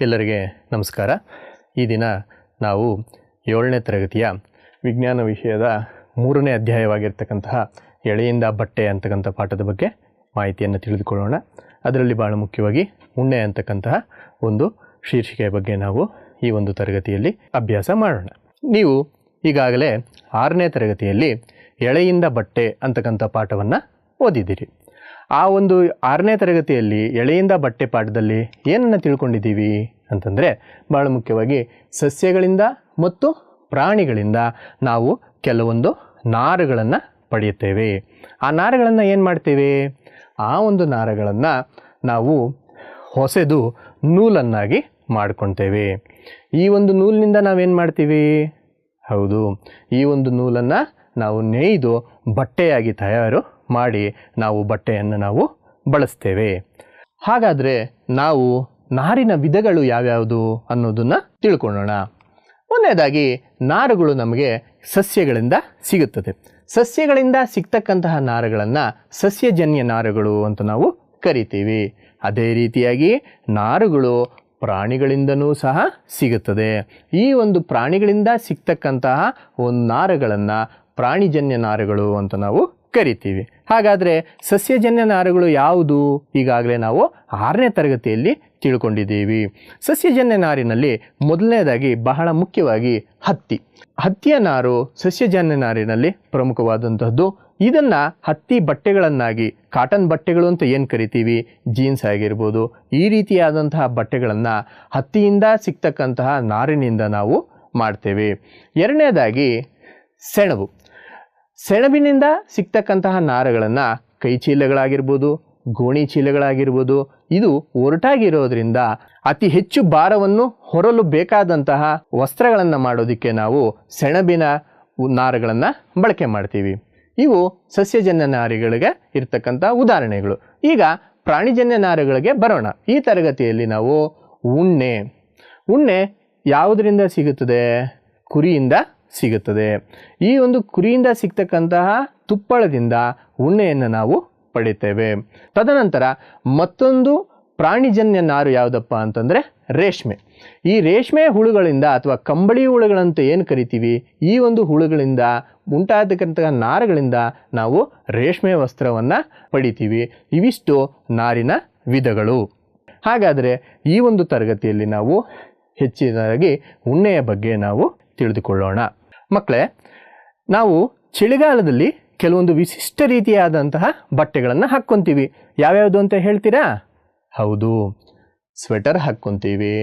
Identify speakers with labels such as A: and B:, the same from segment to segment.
A: ಎಲ್ಲರಿಗೆ ನಮಸ್ಕಾರ. ಈ ದಿನ ನಾವು ಏಳನೇ ತರಗತಿಯ ವಿಜ್ಞಾನ ವಿಷಯದ ಮೂರನೇ ಅಧ್ಯಾಯವಾಗಿರ್ತಕ್ಕಂತಹ ಎಳೆಯಿಂದ ಬಟ್ಟೆ ಅಂತಕ್ಕಂಥ ಪಾಠದ ಬಗ್ಗೆ ಮಾಹಿತಿಯನ್ನು ತಿಳಿದುಕೊಳ್ಳೋಣ. ಅದರಲ್ಲಿ ಭಾಳ ಮುಖ್ಯವಾಗಿ ಉಣ್ಣೆ ಅಂತಕ್ಕಂತಹ ಒಂದು ಶೀರ್ಷಿಕೆಯ ಬಗ್ಗೆ ನಾವು ಈ ಒಂದು ತರಗತಿಯಲ್ಲಿ ಅಭ್ಯಾಸ ಮಾಡೋಣ. ನೀವು ಈಗಾಗಲೇ ಆರನೇ ತರಗತಿಯಲ್ಲಿ ಎಳೆಯಿಂದ ಬಟ್ಟೆ ಅಂತಕ್ಕಂಥ ಪಾಠವನ್ನು ಓದಿದ್ದೀರಿ. ಆ ಒಂದು ಆರನೇ ತರಗತಿಯಲ್ಲಿ ಎಳೆಯಿಂದ ಬಟ್ಟೆ ಪಾಠದಲ್ಲಿ ಏನನ್ನು ತಿಳ್ಕೊಂಡಿದ್ದೀವಿ ಅಂತಂದರೆ ಭಾಳ ಮುಖ್ಯವಾಗಿ ಸಸ್ಯಗಳಿಂದ ಮತ್ತು ಪ್ರಾಣಿಗಳಿಂದ ನಾವು ಕೆಲವೊಂದು ನಾರುಗಳನ್ನು ಪಡೆಯುತ್ತೇವೆ. ಆ ನಾರುಗಳನ್ನು ಏನು ಮಾಡ್ತೇವೆ? ಆ ಒಂದು ನಾರುಗಳನ್ನು ನಾವು ಹೊಸೆದು ನೂಲನ್ನಾಗಿ ಮಾಡ್ಕೊತೇವೆ. ಈ ಒಂದು ನೂಲಿನಿಂದ ನಾವೇನು ಮಾಡ್ತೀವಿ? ಹೌದು, ಈ ಒಂದು ನೂಲನ್ನು ನಾವು ನೇಯ್ದು ಬಟ್ಟೆಯಾಗಿ ತಯಾರು ಮಾಡಿ ನಾವು ಬಟ್ಟೆಯನ್ನು ನಾವು ಬಳಸ್ತೇವೆ. ಹಾಗಾದರೆ ನಾವು ನಾರಿನ ವಿಧಗಳು ಯಾವ್ಯಾವುದು ಅನ್ನೋದನ್ನು ತಿಳ್ಕೊಳ್ಳೋಣ. ಮೊದಲನೇದಾಗಿ ನಾರುಗಳು ನಮಗೆ ಸಸ್ಯಗಳಿಂದ ಸಿಗುತ್ತದೆ. ಸಸ್ಯಗಳಿಂದ ಸಿಗ್ತಕ್ಕಂತಹ ನಾರುಗಳನ್ನು ಸಸ್ಯಜನ್ಯ ನಾರುಗಳು ಅಂತ ನಾವು ಕರಿತೀವಿ. ಅದೇ ರೀತಿಯಾಗಿ ನಾರುಗಳು ಪ್ರಾಣಿಗಳಿಂದನೂ ಸಹ ಸಿಗುತ್ತದೆ. ಈ ಒಂದು ಪ್ರಾಣಿಗಳಿಂದ ಸಿಗ್ತಕ್ಕಂತಹ ಒಂದು ನಾರುಗಳನ್ನು ಪ್ರಾಣಿಜನ್ಯ ನಾರುಗಳು ಅಂತ ನಾವು ಕರಿತೀವಿ. ಹಾಗಾದರೆ ಸಸ್ಯಜನ್ಯ ನಾರುಗಳು ಯಾವುದು? ಈಗಾಗಲೇ ನಾವು ಆರನೇ ತರಗತಿಯಲ್ಲಿ ತಿಳ್ಕೊಂಡಿದ್ದೀವಿ. ಸಸ್ಯಜನ್ಯ ನಾರಿನಲ್ಲಿ ಮೊದಲನೇದಾಗಿ ಬಹಳ ಮುಖ್ಯವಾಗಿ ಹತ್ತಿ. ಹತ್ತಿಯ ನಾರು ಸಸ್ಯಜನ್ಯ ನಾರಿನಲ್ಲಿ ಪ್ರಮುಖವಾದಂತಹದ್ದು. ಇದನ್ನು ಹತ್ತಿ ಬಟ್ಟೆಗಳನ್ನಾಗಿ, ಕಾಟನ್ ಬಟ್ಟೆಗಳು ಅಂತ ಏನು ಕರಿತೀವಿ? ಜೀನ್ಸ್ ಆಗಿರ್ಬೋದು. ಈ ರೀತಿಯಾದಂತಹ ಬಟ್ಟೆಗಳನ್ನು ಹತ್ತಿಯಿಂದ ಸಿಗ್ತಕ್ಕಂತಹ ನಾರಿನಿಂದ ನಾವು ಮಾಡ್ತೇವೆ. ಎರಡನೇದಾಗಿ ಸೆಣಬು. ಸೆಣಬಿನಿಂದ ಸಿಗ್ತಕ್ಕಂತಹ ನಾರುಗಳನ್ನು ಕೈಚೀಲಗಳಾಗಿರ್ಬೋದು ಗೋಣಿ ಚೀಲಗಳಾಗಿರ್ಬೋದು ಇದು ಒರಟಾಗಿರೋದ್ರಿಂದ ಅತಿ ಹೆಚ್ಚು ಭಾರವನ್ನು ಹೊರಲು ಬೇಕಾದಂತಹ ವಸ್ತ್ರಗಳನ್ನು ಮಾಡೋದಕ್ಕೆ ನಾವು ಸೆಣಬಿನ ನಾರುಗಳನ್ನು ಬಳಕೆ ಮಾಡ್ತೀವಿ. ಇವು ಸಸ್ಯಜನ್ಯ ನಾರಿಗಳಿಗೆ ಇರ್ತಕ್ಕಂಥ ಉದಾಹರಣೆಗಳು. ಈಗ ಪ್ರಾಣಿಜನ್ಯ ನಾರುಗಳಿಗೆ ಬರೋಣ. ಈ ತರಗತಿಯಲ್ಲಿ ನಾವು ಉಣ್ಣೆ. ಉಣ್ಣೆ ಯಾವುದರಿಂದ ಸಿಗುತ್ತದೆ? ಕುರಿಯಿಂದ ಸಿಗುತ್ತದೆ. ಈ ಒಂದು ಕುರಿಯಿಂದ ಸಿಗ್ತಕ್ಕಂತಹ ತುಪ್ಪಳದಿಂದ ಉಣ್ಣೆಯನ್ನು ನಾವು ಪಡಿತೇವೆ ತದನಂತರ ಮತ್ತೊಂದು ಪ್ರಾಣಿಜನ್ಯ ನಾರು ಯಾವುದಪ್ಪ ಅಂತಂದರೆ ರೇಷ್ಮೆ. ಈ ರೇಷ್ಮೆ ಹುಳುಗಳಿಂದ ಅಥವಾ ಕಂಬಳಿ ಹುಳುಗಳಂತ ಏನು ಕರಿತೀವಿ? ಈ ಒಂದು ಹುಳುಗಳಿಂದ ಉಂಟಾಗತಕ್ಕಂತಹ ನಾರುಗಳಿಂದ ನಾವು ರೇಷ್ಮೆ ವಸ್ತ್ರವನ್ನು ಪಡಿತೀವಿ. ಇವಿಷ್ಟು ನಾರಿನ ವಿಧಗಳು. ಹಾಗಾದರೆ ಈ ಒಂದು ತರಗತಿಯಲ್ಲಿ ನಾವು ಹೆಚ್ಚಿನದಾಗಿ ಉಣ್ಣೆಯ ಬಗ್ಗೆ ನಾವು ತಿಳಿದುಕೊಳ್ಳೋಣ. ಮಕ್ಕಳೇ, ನಾವು ಚಳಿಗಾಲದಲ್ಲಿ ಕೆಲವೊಂದು ವಿಶಿಷ್ಟ ರೀತಿಯಾದಂತಹ ಬಟ್ಟೆಗಳನ್ನು ಹಾಕ್ಕೊತೀವಿ. ಯಾವ್ಯಾವುದು ಅಂತ ಹೇಳ್ತೀರಾ? ಹೌದು, ಸ್ವೆಟರ್ ಹಾಕ್ಕೊತೀವಿ,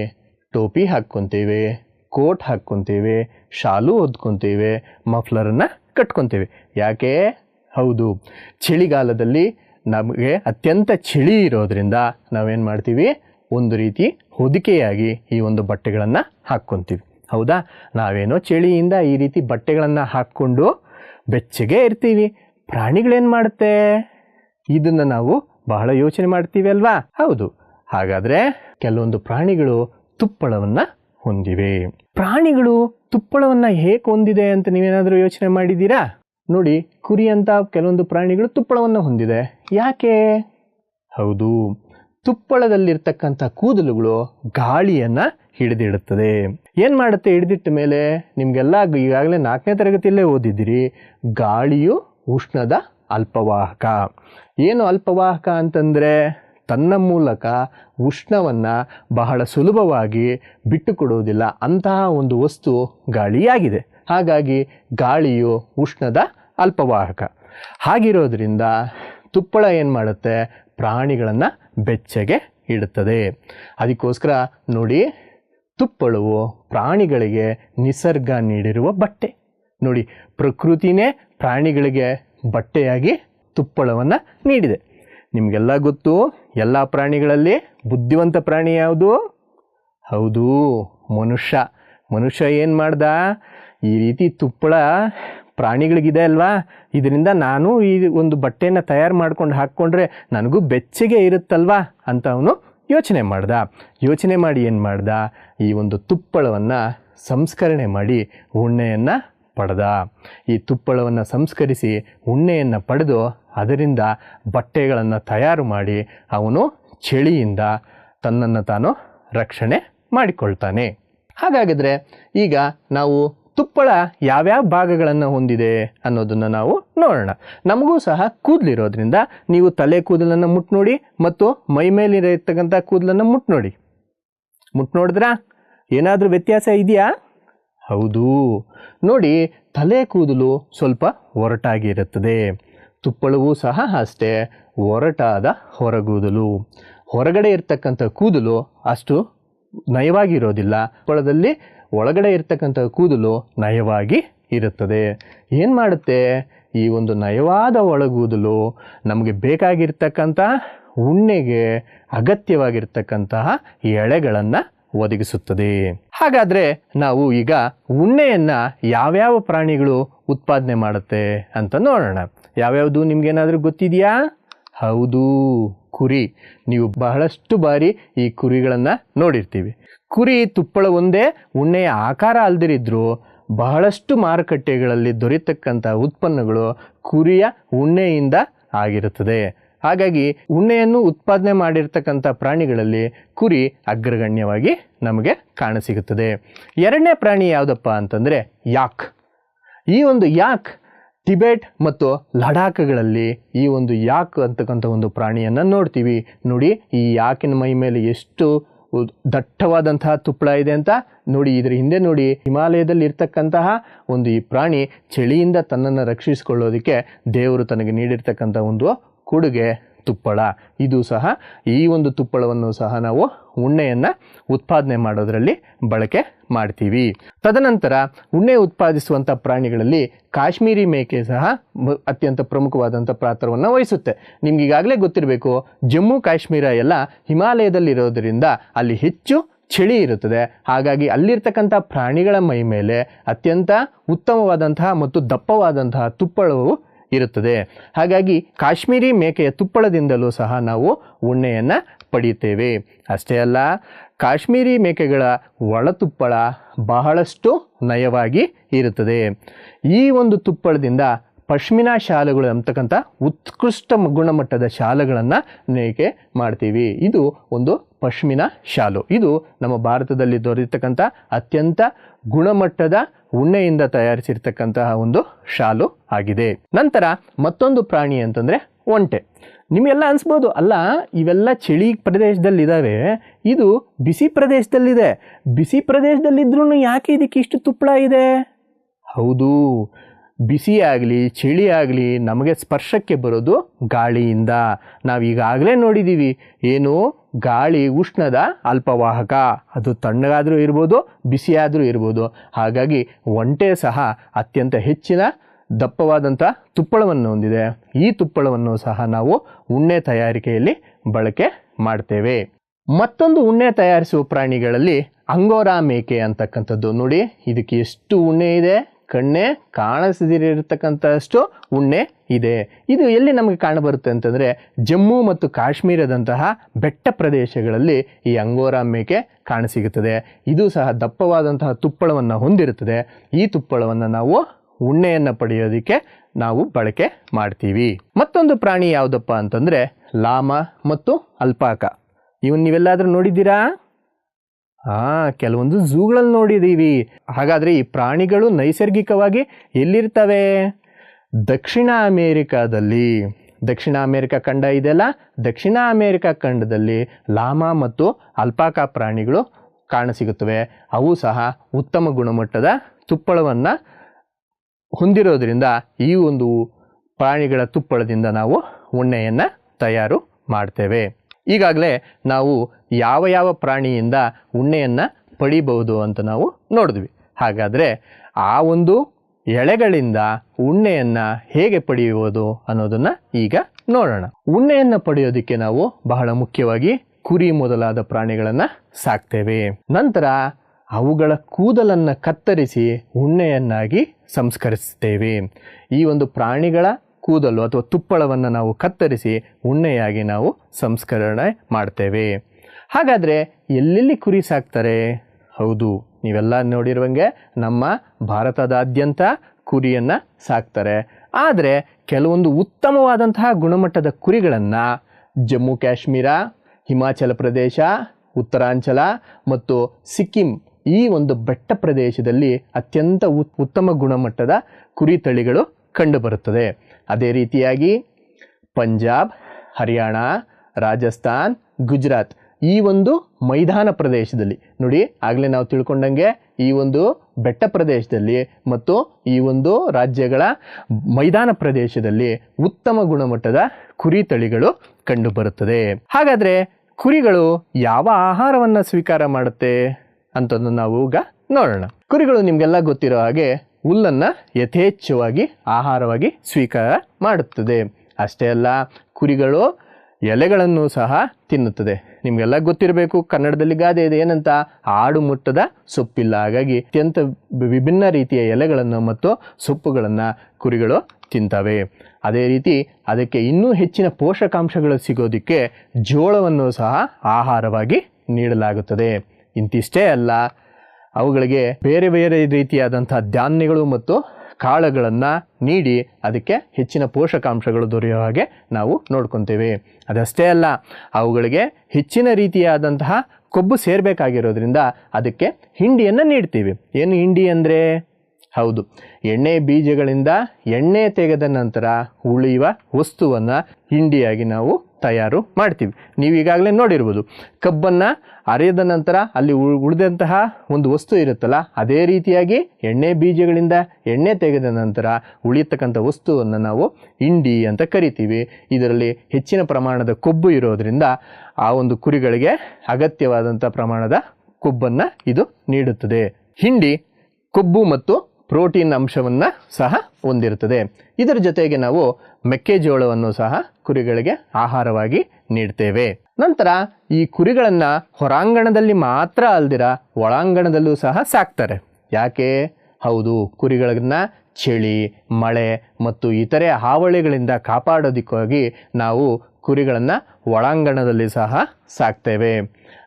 A: ಟೋಪಿ ಹಾಕ್ಕೊತೀವಿ, ಕೋಟ್ ಹಾಕ್ಕೊತೀವಿ, ಶಾಲು ಓದ್ಕೊತೀವಿ ಮಫ್ಲರನ್ನು ಕಟ್ಕೊತೀವಿ. ಯಾಕೆ? ಹೌದು, ಚಳಿಗಾಲದಲ್ಲಿ ನಮಗೆ ಅತ್ಯಂತ ಚಳಿ ಇರೋದ್ರಿಂದ ನಾವೇನು ಮಾಡ್ತೀವಿ? ಒಂದು ರೀತಿ ಹೊದಿಕೆಯಾಗಿ ಈ ಒಂದು ಬಟ್ಟೆಗಳನ್ನು ಹಾಕ್ಕೊತೀವಿ. ಹೌದಾ? ನಾವೇನೋ ಚಳಿಯಿಂದ ಈ ರೀತಿ ಬಟ್ಟೆಗಳನ್ನು ಹಾಕ್ಕೊಂಡು ಬೆಚ್ಚಗೆ ಇರ್ತೀವಿ. ಪ್ರಾಣಿಗಳೇನು ಮಾಡುತ್ತೆ? ಇದನ್ನು ನಾವು ಬಹಳ ಯೋಚನೆ ಮಾಡ್ತೀವಿ ಅಲ್ವಾ? ಹೌದು. ಹಾಗಾದರೆ ಕೆಲವೊಂದು ಪ್ರಾಣಿಗಳು ತುಪ್ಪಳವನ್ನು ಹೊಂದಿವೆ. ಪ್ರಾಣಿಗಳು ತುಪ್ಪಳವನ್ನು ಹೇಗೆ ಹೊಂದಿದೆ ಅಂತ ನೀವೇನಾದರೂ ಯೋಚನೆ ಮಾಡಿದ್ದೀರಾ? ನೋಡಿ, ಕುರಿ ಅಂತ ಕೆಲವೊಂದು ಪ್ರಾಣಿಗಳು ತುಪ್ಪಳವನ್ನು ಹೊಂದಿದೆ. ಯಾಕೆ? ಹೌದು. ತುಪ್ಪಳದಲ್ಲಿರ್ತಕ್ಕಂಥ ಕೂದಲುಗಳು ಗಾಳಿಯನ್ನು ಹಿಡಿದಿಡುತ್ತದೆ. ಏನು ಮಾಡುತ್ತೆ? ಹಿಡಿದಿಟ್ಟ ಮೇಲೆ ನಿಮಗೆಲ್ಲ ಈಗಾಗಲೇ ನಾಲ್ಕನೇ ತರಗತಿಯಲ್ಲೇ ಓದಿದ್ದೀರಿ. ಗಾಳಿಯು ಉಷ್ಣದ ಅಲ್ಪವಾಹಕ. ಏನು ಅಲ್ಪವಾಹಕ ಅಂತಂದರೆ ತನ್ನ ಮೂಲಕ ಉಷ್ಣವನ್ನು ಬಹಳ ಸುಲಭವಾಗಿ ಬಿಟ್ಟುಕೊಡುವುದಿಲ್ಲ. ಅಂತಹ ಒಂದು ವಸ್ತು ಗಾಳಿಯಾಗಿದೆ. ಹಾಗಾಗಿ ಗಾಳಿಯು ಉಷ್ಣದ ಅಲ್ಪವಾಹಕ. ಹಾಗಿರೋದ್ರಿಂದ ತುಪ್ಪಳ ಏನು ಮಾಡುತ್ತೆ? ಪ್ರಾಣಿಗಳನ್ನು ಬೆಚ್ಚಗೆ ಇಡುತ್ತದೆ. ಅದಕ್ಕೋಸ್ಕರ ನೋಡಿ ತುಪ್ಪಳವು ಪ್ರಾಣಿಗಳಿಗೆ ನಿಸರ್ಗ ನೀಡಿರುವ ಬಟ್ಟೆ. ನೋಡಿ, ಪ್ರಕೃತಿನೇ ಪ್ರಾಣಿಗಳಿಗೆ ಬಟ್ಟೆಯಾಗಿ ತುಪ್ಪಳವನ್ನು ನೀಡಿದೆ. ನಿಮಗೆಲ್ಲ ಗೊತ್ತು, ಎಲ್ಲ ಪ್ರಾಣಿಗಳಲ್ಲಿ ಬುದ್ಧಿವಂತ ಪ್ರಾಣಿ ಯಾವುದು? ಹೌದು, ಮನುಷ್ಯ. ಮನುಷ್ಯ ಏನು ಮಾಡ್ದ? ಈ ರೀತಿ ತುಪ್ಪಳ ಪ್ರಾಣಿಗಳಿಗಿದೆ ಅಲ್ವಾ? ಇದರಿಂದ ನಾನು ಈ ಒಂದು ಬಟ್ಟೆಯನ್ನು ತಯಾರು ಮಾಡ್ಕೊಂಡು ಹಾಕ್ಕೊಂಡ್ರೆ ನನಗೂ ಬೆಚ್ಚಗೆ ಇರುತ್ತಲ್ವಾ? ಅಂತ ಅವನು ಯೋಚನೆ ಮಾಡ್ದ. ಯೋಚನೆ ಮಾಡಿ ಏನು ಮಾಡ್ದ? ಈ ಒಂದು ತುಪ್ಪಳವನ್ನು ಸಂಸ್ಕರಣೆ ಮಾಡಿ ಉಣ್ಣೆಯನ್ನು ಪಡೆದ. ಈ ತುಪ್ಪಳವನ್ನು ಸಂಸ್ಕರಿಸಿ ಉಣ್ಣೆಯನ್ನು ಪಡೆದು ಅದರಿಂದ ಬಟ್ಟೆಗಳನ್ನು ತಯಾರು ಮಾಡಿ ಅವನು ಚಳಿಯಿಂದ ತನ್ನನ್ನು ತಾನು ರಕ್ಷಣೆ ಮಾಡಿಕೊಳ್ತಾನೆ. ಹಾಗಾಗಿದ್ರೆ ಈಗ ನಾವು ತುಪ್ಪಳ ಯಾವ್ಯಾವ ಭಾಗಗಳನ್ನು ಹೊಂದಿದೆ ಅನ್ನೋದನ್ನು ನಾವು ನೋಡೋಣ. ನಮಗೂ ಸಹ ಕೂದಲಿರೋದ್ರಿಂದ ನೀವು ತಲೆ ಕೂದಲನ್ನು ಮುಟ್ ನೋಡಿ ಮತ್ತು ಮೈ ಮೇಲಿರತಕ್ಕಂಥ ಕೂದಲನ್ನು ಮುಟ್ ನೋಡಿ. ಮುಟ್ ನೋಡಿದ್ರಾ? ಏನಾದರೂ ವ್ಯತ್ಯಾಸ ಇದೆಯಾ? ಹೌದು. ನೋಡಿ, ತಲೆ ಕೂದಲು ಸ್ವಲ್ಪ ಒರಟಾಗಿರುತ್ತದೆ. ತುಪ್ಪಳವೂ ಸಹ ಅಷ್ಟೇ, ಒರಟಾದ ಹೊರಗೂದಲು. ಹೊರಗಡೆ ಇರ್ತಕ್ಕಂಥ ಕೂದಲು ಅಷ್ಟು ನಯವಾಗಿರೋದಿಲ್ಲ. ತುಪ್ಪಳದಲ್ಲಿ ಒಳಗಡೆ ಇರ್ತಕ್ಕಂಥ ಕೂದಲು ನಯವಾಗಿ ಇರುತ್ತದೆ. ಏನು ಮಾಡುತ್ತೆ? ಈ ಒಂದು ನಯವಾದ ಒಳಗೂದಲು ನಮಗೆ ಬೇಕಾಗಿರ್ತಕ್ಕಂಥ ಉಣ್ಣೆಗೆ ಅಗತ್ಯವಾಗಿರ್ತಕ್ಕಂತಹ ಎಳೆಗಳನ್ನು ಒದಗಿಸುತ್ತದೆ. ಹಾಗಾದರೆ ನಾವು ಈಗ ಉಣ್ಣೆಯನ್ನು ಯಾವ್ಯಾವ ಪ್ರಾಣಿಗಳು ಉತ್ಪಾದನೆ ಮಾಡುತ್ತೆ ಅಂತ ನೋಡೋಣ. ಯಾವ್ಯಾವುದು ನಿಮ್ಗೇನಾದರೂ ಗೊತ್ತಿದೆಯಾ? ಹೌದು, ಕುರಿ. ನೀವು ಬಹಳಷ್ಟು ಬಾರಿ ಈ ಕುರಿಗಳನ್ನು ನೋಡಿರ್ತೀವಿ. ಕುರಿ ತುಪ್ಪಳ ಒಂದೇ ಉಣ್ಣೆಯ ಆಕಾರ ಅಲ್ದಿರಿದ್ರು ಬಹಳಷ್ಟು ಮಾರುಕಟ್ಟೆಗಳಲ್ಲಿ ದೊರೆತಕ್ಕಂಥ ಉತ್ಪನ್ನಗಳು ಕುರಿಯ ಉಣ್ಣೆಯಿಂದ ಆಗಿರುತ್ತದೆ. ಹಾಗಾಗಿ ಉಣ್ಣೆಯನ್ನು ಉತ್ಪಾದನೆ ಮಾಡಿರ್ತಕ್ಕಂಥ ಪ್ರಾಣಿಗಳಲ್ಲಿ ಕುರಿ ಅಗ್ರಗಣ್ಯವಾಗಿ ನಮಗೆ ಕಾಣಸಿಗುತ್ತದೆ. ಎರಡನೇ ಪ್ರಾಣಿ ಯಾವುದಪ್ಪ ಅಂತಂದರೆ ಯಾಕ್. ಈ ಒಂದು ಯಾಕ್ ಟಿಬೆಟ್ ಮತ್ತು ಲಡಾಖ್ಗಳಲ್ಲಿ ಈ ಒಂದು ಯಾಕ್ ಅಂತಕ್ಕಂಥ ಒಂದು ಪ್ರಾಣಿಯನ್ನು ನೋಡ್ತೀವಿ. ನೋಡಿ ಈ ಯಾಕಿನ ಮೈ ಮೇಲೆ ಎಷ್ಟು ದಟ್ಟವಾದಂತಹ ತುಪ್ಪಳ ಇದೆ ಅಂತ ನೋಡಿ, ಇದರ ಹಿಂದೆ ನೋಡಿ, ಹಿಮಾಲಯದಲ್ಲಿ ಇರ್ತಕ್ಕಂತಹ ಒಂದು ಈ ಪ್ರಾಣಿ ಚಳಿಯಿಂದ ತನ್ನನ್ನು ರಕ್ಷಿಸಿಕೊಳ್ಳೋದಕ್ಕೆ ದೇವರು ತನಗೆ ನೀಡಿರ್ತಕ್ಕಂಥ ಒಂದು ಕೊಡುಗೆ. ತುಪ್ಪಳ. ಇದು ಸಹ ಈ ಒಂದು ತುಪ್ಪಳವನ್ನು ಸಹ ನಾವು ಉಣ್ಣೆಯನ್ನು ಉತ್ಪಾದನೆ ಮಾಡೋದರಲ್ಲಿ ಬಳಕೆ ಮಾಡ್ತೀವಿ. ತದನಂತರ ಉಣ್ಣೆ ಉತ್ಪಾದಿಸುವಂಥ ಪ್ರಾಣಿಗಳಲ್ಲಿ ಕಾಶ್ಮೀರಿ ಮೇಕೆ ಸಹ ಅತ್ಯಂತ ಪ್ರಮುಖವಾದಂಥ ಪಾತ್ರವನ್ನು ವಹಿಸುತ್ತೆ. ನಿಮ್ಗೆ ಈಗಾಗಲೇ ಗೊತ್ತಿರಬೇಕು, ಜಮ್ಮು ಕಾಶ್ಮೀರ ಎಲ್ಲ ಹಿಮಾಲಯದಲ್ಲಿರೋದರಿಂದ ಅಲ್ಲಿ ಹೆಚ್ಚು ಚಳಿ ಇರುತ್ತದೆ. ಹಾಗಾಗಿ ಅಲ್ಲಿರ್ತಕ್ಕಂಥ ಪ್ರಾಣಿಗಳ ಮೈ ಮೇಲೆ ಅತ್ಯಂತ ಉತ್ತಮವಾದಂತಹ ಮತ್ತು ದಪ್ಪವಾದಂತಹ ತುಪ್ಪಳವು ಇರುತ್ತದೆ. ಹಾಗಾಗಿ ಕಾಶ್ಮೀರಿ ಮೇಕೆಯ ತುಪ್ಪಳದಿಂದಲೂ ಸಹ ನಾವು ಉಣ್ಣೆಯನ್ನು ಪಡೆಯುತ್ತೇವೆ. ಅಷ್ಟೇ ಅಲ್ಲ, ಕಾಶ್ಮೀರಿ ಮೇಕೆಗಳ ಒಳತುಪ್ಪಳ ಬಹಳಷ್ಟು ನಯವಾಗಿ ಇರುತ್ತದೆ. ಈ ಒಂದು ತುಪ್ಪಳದಿಂದ ಪಶ್ಮಿನಾ ಶಾಲೆಗಳು ಅಂತಕ್ಕಂಥ ಉತ್ಕೃಷ್ಟ ಗುಣಮಟ್ಟದ ಶಾಲೆಗಳನ್ನು ನೇಯ್ಕೆ ಮಾಡ್ತೀವಿ. ಇದು ಒಂದು ಪಶ್ಮಿನಾ ಶಾಲು. ಇದು ನಮ್ಮ ಭಾರತದಲ್ಲಿ ದೊರೆಯತಕ್ಕಂಥ ಅತ್ಯಂತ ಗುಣಮಟ್ಟದ ಉಣ್ಣೆಯಿಂದ ತಯಾರಿಸಿರ್ತಕ್ಕಂತಹ ಒಂದು ಶಾಲು ಆಗಿದೆ. ನಂತರ ಮತ್ತೊಂದು ಪ್ರಾಣಿ ಅಂತಂದರೆ ಒಂಟೆ. ನಿಮಗೆಲ್ಲ ಅನಿಸ್ಬೋದು, ಅಲ್ಲ, ಇವೆಲ್ಲ ಚಳಿ ಪ್ರದೇಶದಲ್ಲಿದ್ದಾವೆ ಇದು ಬಿಸಿ ಪ್ರದೇಶದಲ್ಲಿದೆ. ಬಿಸಿ ಪ್ರದೇಶದಲ್ಲಿದ್ರೂ ಯಾಕೆ ಇದಕ್ಕೆ ಇಷ್ಟು ತುಪ್ಪಳ ಇದೆ? ಹೌದು ಬಿಸಿ ಆಗಲಿ ಚಳಿ ಆಗಲಿ ನಮಗೆ ಸ್ಪರ್ಶಕ್ಕೆ ಬರೋದು ಗಾಳಿಯಿಂದ. ನಾವು ಈಗಾಗಲೇ ನೋಡಿದ್ದೀವಿ ಏನು ಗಾಳಿ ಉಷ್ಣದ ಅಲ್ಪವಾಹಕ. ಅದು ತಣ್ಣಗಾದರೂ ಇರ್ಬೋದು, ಬಿಸಿಯಾದರೂ ಇರ್ಬೋದು. ಹಾಗಾಗಿ ಒಂಟೆ ಸಹ ಅತ್ಯಂತ ಹೆಚ್ಚಿನ ದಪ್ಪವಾದಂಥ ತುಪ್ಪಳವನ್ನು ಹೊಂದಿದೆ. ಈ ತುಪ್ಪಳವನ್ನು ಸಹ ನಾವು ಉಣ್ಣೆ ತಯಾರಿಕೆಯಲ್ಲಿ ಬಳಕೆ ಮಾಡ್ತೇವೆ. ಮತ್ತೊಂದು ಉಣ್ಣೆ ತಯಾರಿಸುವ ಪ್ರಾಣಿಗಳಲ್ಲಿ ಅಂಗೋರಾ ಮೇಕೆ ಅಂತಕ್ಕಂಥದ್ದು. ನೋಡಿ, ಇದಕ್ಕೆ ಎಷ್ಟು ಉಣ್ಣೆ ಇದೆ. ಕಣ್ಣೆ ಕಾಣಿಸದಿರತಕ್ಕಂಥಷ್ಟು ಉಣ್ಣೆ ಇದೆ. ಇದು ಎಲ್ಲಿ ನಮಗೆ ಕಾಣಬರುತ್ತೆ ಅಂತಂದರೆ ಜಮ್ಮು ಮತ್ತು ಕಾಶ್ಮೀರದಂತಹ ಬೆಟ್ಟ ಪ್ರದೇಶಗಳಲ್ಲಿ ಈ ಅಂಗೋರಾ ಮೇಕೆ ಕಾಣಸಿಗುತ್ತದೆ. ಇದು ಸಹ ದಪ್ಪವಾದಂತಹ ತುಪ್ಪಳವನ್ನು ಹೊಂದಿರುತ್ತದೆ. ಈ ತುಪ್ಪಳವನ್ನು ನಾವು ಉಣ್ಣೆಯನ್ನು ಪಡೆಯೋದಕ್ಕೆ ನಾವು ಬಳಕೆ ಮಾಡ್ತೀವಿ. ಮತ್ತೊಂದು ಪ್ರಾಣಿ ಯಾವುದಪ್ಪ ಅಂತಂದರೆ ಲಾಮ ಮತ್ತು ಅಲ್ಪಾಕ. ಇವನ್ ನೀವೆಲ್ಲಾದರೂ ನೋಡಿದ್ದೀರಾ? ಹಾಂ ಕೆಲವೊಂದು ಝೂಗಳಲ್ಲಿ ನೋಡಿದ್ದೀವಿ ಹಾಗಾದರೆ ಈ ಪ್ರಾಣಿಗಳು ನೈಸರ್ಗಿಕವಾಗಿ ಎಲ್ಲಿರ್ತವೆ? ದಕ್ಷಿಣ ಅಮೇರಿಕಾದಲ್ಲಿ. ದಕ್ಷಿಣ ಅಮೇರಿಕಾ ಖಂಡ ಇದೆಯಲ್ಲ? ದಕ್ಷಿಣ ಅಮೇರಿಕಾ ಖಂಡದಲ್ಲಿ ಲಾಮಾ ಮತ್ತು ಅಲ್ಪಾಕಾ ಪ್ರಾಣಿಗಳು ಕಾಣಸಿಗುತ್ತವೆ ಅವು ಸಹ ಉತ್ತಮ ಗುಣಮಟ್ಟದ ತುಪ್ಪಳವನ್ನು ಹೊಂದಿರೋದ್ರಿಂದ ಈ ಒಂದು ಪ್ರಾಣಿಗಳ ತುಪ್ಪಳದಿಂದ ನಾವು ಉಣ್ಣೆಯನ್ನು ತಯಾರು ಮಾಡ್ತೇವೆ. ಈಗಾಗಲೇ ನಾವು ಯಾವ ಯಾವ ಪ್ರಾಣಿಯಿಂದ ಉಣ್ಣೆಯನ್ನು ಪಡಿಬಹುದು ಅಂತ ನಾವು ನೋಡಿದ್ವಿ. ಹಾಗಾದರೆ ಆ ಒಂದು ಎಳೆಗಳಿಂದ ಉಣ್ಣೆಯನ್ನು ಹೇಗೆ ಪಡೆಯುವುದು ಅನ್ನೋದನ್ನು ಈಗ ನೋಡೋಣ. ಉಣ್ಣೆಯನ್ನು ಪಡೆಯೋದಕ್ಕೆ ನಾವು ಬಹಳ ಮುಖ್ಯವಾಗಿ ಕುರಿ ಮೊದಲಾದ ಪ್ರಾಣಿಗಳನ್ನು ಸಾಕ್ತೇವೆ. ನಂತರ ಅವುಗಳ ಕೂದಲನ್ನು ಕತ್ತರಿಸಿ ಉಣ್ಣೆಯನ್ನಾಗಿ ಸಂಸ್ಕರಿಸ್ತೇವೆ. ಈ ಒಂದು ಪ್ರಾಣಿಗಳ ಕೂದಲು ಅಥವಾ ತುಪ್ಪಳವನ್ನು ನಾವು ಕತ್ತರಿಸಿ ಉಣ್ಣೆಯಾಗಿ ನಾವು ಸಂಸ್ಕರಣೆ ಮಾಡ್ತೇವೆ. ಹಾಗಾದರೆ ಎಲ್ಲೆಲ್ಲಿ ಕುರಿ ಸಾಕ್ತಾರೆ? ಹೌದು, ನೀವೆಲ್ಲ ನೋಡಿರುವಂಗೆ ನಮ್ಮ ಭಾರತದಾದ್ಯಂತ ಕುರಿಯನ್ನು ಸಾಕ್ತಾರೆ. ಆದರೆ ಕೆಲವೊಂದು ಉತ್ತಮವಾದಂತಹ ಗುಣಮಟ್ಟದ ಕುರಿಗಳನ್ನು ಜಮ್ಮು ಕಾಶ್ಮೀರ, ಹಿಮಾಚಲ ಪ್ರದೇಶ, ಉತ್ತರಾಂಚಲ ಮತ್ತು ಸಿಕ್ಕಿಂ ಈ ಒಂದು ಬೆಟ್ಟ ಪ್ರದೇಶದಲ್ಲಿ ಅತ್ಯಂತ ಉತ್- ಉತ್ತಮ ಗುಣಮಟ್ಟದ ಕುರಿ ತಳಿಗಳು ಕಂಡುಬರುತ್ತದೆ. ಅದೇ ರೀತಿಯಾಗಿ ಪಂಜಾಬ್, ಹರಿಯಾಣ, ರಾಜಸ್ಥಾನ್, ಗುಜರಾತ್ ಈ ಒಂದು ಮೈದಾನ ಪ್ರದೇಶದಲ್ಲಿ. ನೋಡಿ, ಆಗಲೇ ನಾವು ತಿಳ್ಕೊಂಡಂಗೆ ಈ ಒಂದು ಬೆಟ್ಟ ಪ್ರದೇಶದಲ್ಲಿ ಮತ್ತು ಈ ಒಂದು ರಾಜ್ಯಗಳ ಮೈದಾನ ಪ್ರದೇಶದಲ್ಲಿ ಉತ್ತಮ ಗುಣಮಟ್ಟದ ಕುರಿ ತಳಿಗಳು ಕಂಡುಬರುತ್ತದೆ. ಹಾಗಾದರೆ ಕುರಿಗಳು ಯಾವ ಆಹಾರವನ್ನು ಸ್ವೀಕಾರ ಮಾಡುತ್ತೆ ಅಂತಂದು ನಾವು ಈಗ ನೋಡೋಣ. ಕುರಿಗಳು ನಿಮಗೆಲ್ಲ ಗೊತ್ತಿರೋ ಹಾಗೆ ಹುಲ್ಲನ್ನು ಯಥೇಚ್ಛವಾಗಿ ಆಹಾರವಾಗಿ ಸ್ವೀಕಾರ ಮಾಡುತ್ತದೆ. ಅಷ್ಟೇ ಅಲ್ಲ, ಕುರಿಗಳು ಎಲೆಗಳನ್ನು ಸಹ ತಿನ್ನುತ್ತದೆ. ನಿಮಗೆಲ್ಲ ಗೊತ್ತಿರಬೇಕು, ಕನ್ನಡದಲ್ಲಿ ಗಾದೆ ಇದೆ. ಏನಂತ? ಆಡು ಮುಟ್ಟದ ಸೊಪ್ಪಿಲ್ಲ. ಹಾಗಾಗಿ ಅತ್ಯಂತ ವಿಭಿನ್ನ ರೀತಿಯ ಎಲೆಗಳನ್ನು ಮತ್ತು ಸೊಪ್ಪುಗಳನ್ನು ಕುರಿಗಳು ತಿಂತವೆ. ಅದೇ ರೀತಿ ಅದಕ್ಕೆ ಇನ್ನೂ ಹೆಚ್ಚಿನ ಪೋಷಕಾಂಶಗಳು ಸಿಗೋದಕ್ಕೆ ಜೋಳವನ್ನು ಸಹ ಆಹಾರವಾಗಿ ನೀಡಲಾಗುತ್ತದೆ. ಇಂತಿಷ್ಟೇ ಅಲ್ಲ ಅವುಗಳಿಗೆ ಬೇರೆ ಬೇರೆ ರೀತಿಯಾದಂಥ ಧಾನ್ಯಗಳು ಮತ್ತು ಕಾಳುಗಳನ್ನು ನೀಡಿ ಅದಕ್ಕೆ ಹೆಚ್ಚಿನ ಪೋಷಕಾಂಶಗಳು ದೊರೆಯುವ ಹಾಗೆ ನಾವು ನೋಡ್ಕೊತೇವೆ. ಅದಷ್ಟೇ ಅಲ್ಲ, ಅವುಗಳಿಗೆ ಹೆಚ್ಚಿನ ರೀತಿಯಾದಂತಹ ಕೊಬ್ಬು ಸೇರಬೇಕಾಗಿರೋದ್ರಿಂದ ಅದಕ್ಕೆ ಹಿಂಡಿಯನ್ನು ನೀಡ್ತೀವಿ. ಏನು ಹಿಂಡಿ ಅಂದರೆ? ಹೌದು, ಎಣ್ಣೆ ಬೀಜಗಳಿಂದ ಎಣ್ಣೆ ತೆಗೆದ ನಂತರ ಉಳಿಯುವ ವಸ್ತುವನ್ನು ಹಿಂಡಿಯಾಗಿ ನಾವು ತಯಾರು ಮಾಡ್ತೀವಿ. ನೀವು ಈಗಾಗಲೇ ನೋಡಿರ್ಬೋದು. ಕಬ್ಬನ್ನು ಅರೆದ ನಂತರ ಅಲ್ಲಿ ಉಳ್- ಉಳಿದಂತಹ ಒಂದು ವಸ್ತು ಇರುತ್ತಲ್ಲ, ಅದೇ ರೀತಿಯಾಗಿ ಎಣ್ಣೆ ಬೀಜಗಳಿಂದ ಎಣ್ಣೆ ತೆಗೆದ ನಂತರ ಉಳಿಯತಕ್ಕಂಥ ವಸ್ತುವನ್ನು ನಾವು ಹಿಂಡಿ ಅಂತ ಕರಿತೀವಿ. ಇದರಲ್ಲಿ ಹೆಚ್ಚಿನ ಪ್ರಮಾಣದ ಕೊಬ್ಬು ಇರೋದರಿಂದ ಆ ಒಂದು ಕುರಿಗಳಿಗೆ ಅಗತ್ಯವಾದಂಥ ಪ್ರಮಾಣದ ಕೊಬ್ಬನ್ನು ಇದು ನೀಡುತ್ತದೆ. ಹಿಂಡಿ, ಕೊಬ್ಬು ಮತ್ತು ಪ್ರೋಟೀನ್ ಅಂಶವನ್ನು ಸಹ ಹೊಂದಿರುತ್ತದೆ. ಇದರ ಜೊತೆಗೆ ನಾವು ಮೆಕ್ಕೆಜೋಳವನ್ನು ಸಹ ಕುರಿಗಳಿಗೆ ಆಹಾರವಾಗಿ ನೀಡ್ತೇವೆ. ನಂತರ ಈ ಕುರಿಗಳನ್ನು ಹೊರಾಂಗಣದಲ್ಲಿ ಮಾತ್ರ ಅಲ್ದಿರ ಒಳಾಂಗಣದಲ್ಲೂ ಸಹ ಸಾಕ್ತಾರೆ. ಯಾಕೆ? ಹೌದು, ಕುರಿಗಳನ್ನು ಚಳಿ, ಮಳೆ ಮತ್ತು ಇತರೆ ಹಾವಳಿಗಳಿಂದ ಕಾಪಾಡೋದಕ್ಕಾಗಿ ನಾವು ಕುರಿಗಳನ್ನು ಒಳಾಂಗಣದಲ್ಲಿ ಸಹ ಸಾಕ್ತೇವೆ.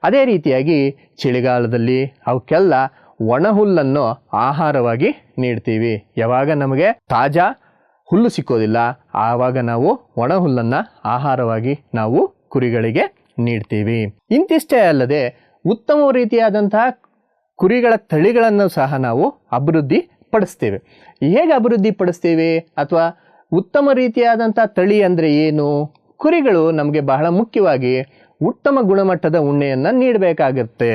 A: ಅದೇ ರೀತಿಯಾಗಿ ಚಳಿಗಾಲದಲ್ಲಿ ಅವಕ್ಕೆಲ್ಲ ಒಣಹುಲ್ಲನ್ನು ಆಹಾರವಾಗಿ ನೀಡ್ತೀವಿ. ಯಾವಾಗ ನಮಗೆ ತಾಜಾ ಹುಲ್ಲು ಸಿಕ್ಕೋದಿಲ್ಲ. ಆವಾಗ ನಾವು ಒಣ ಹುಲ್ಲನ್ನು ಆಹಾರವಾಗಿ ನಾವು ಕುರಿಗಳಿಗೆ ನೀಡ್ತೀವಿ. ಇಂತಿಷ್ಟೇ ಅಲ್ಲದೆ ಉತ್ತಮ ರೀತಿಯಾದಂತಹ ಕುರಿಗಳ ತಳಿಗಳನ್ನು ಸಹ ನಾವು ಅಭಿವೃದ್ಧಿ ಪಡಿಸ್ತೇವೆ. ಹೇಗೆ ಅಭಿವೃದ್ಧಿ ಪಡಿಸ್ತೀವಿ? ಅಥವಾ ಉತ್ತಮ ರೀತಿಯಾದಂಥ ತಳಿ ಅಂದರೆ ಏನು? ಕುರಿಗಳು ನಮಗೆ ಬಹಳ ಮುಖ್ಯವಾಗಿ ಉತ್ತಮ ಗುಣಮಟ್ಟದ ಉಣ್ಣೆಯನ್ನು ನೀಡಬೇಕಾಗುತ್ತೆ.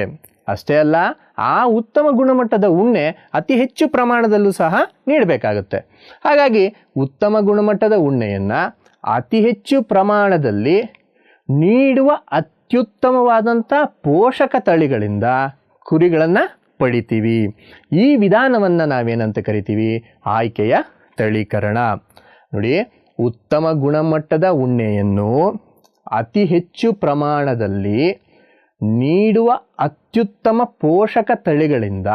A: ಅಷ್ಟೇ ಅಲ್ಲ, ಆ ಉತ್ತಮ ಗುಣಮಟ್ಟದ ಉಣ್ಣೆ ಅತಿ ಹೆಚ್ಚು ಪ್ರಮಾಣದಲ್ಲೂ ಸಹ ನೀಡಬೇಕಾಗುತ್ತೆ. ಹಾಗಾಗಿ ಉತ್ತಮ ಗುಣಮಟ್ಟದ ಉಣ್ಣೆಯನ್ನು ಅತಿ ಹೆಚ್ಚು ಪ್ರಮಾಣದಲ್ಲಿ ನೀಡುವ ಅತ್ಯುತ್ತಮವಾದಂಥ ಪೋಷಕ ತಳಿಗಳಿಂದ ಕುರಿಗಳನ್ನು ಪಡಿತೀವಿ. ಈ ವಿಧಾನವನ್ನು ನಾವೇನಂತ ಕರಿತೀವಿ? ಆಯ್ಕೆಯ ತಳೀಕರಣ. ನೋಡಿ, ಉತ್ತಮ ಗುಣಮಟ್ಟದ ಉಣ್ಣೆಯನ್ನು ಅತಿ ಹೆಚ್ಚು ಪ್ರಮಾಣದಲ್ಲಿ ನೀಡುವ ಅತ್ಯುತ್ತಮ ಪೋಷಕ ತಳಿಗಳಿಂದ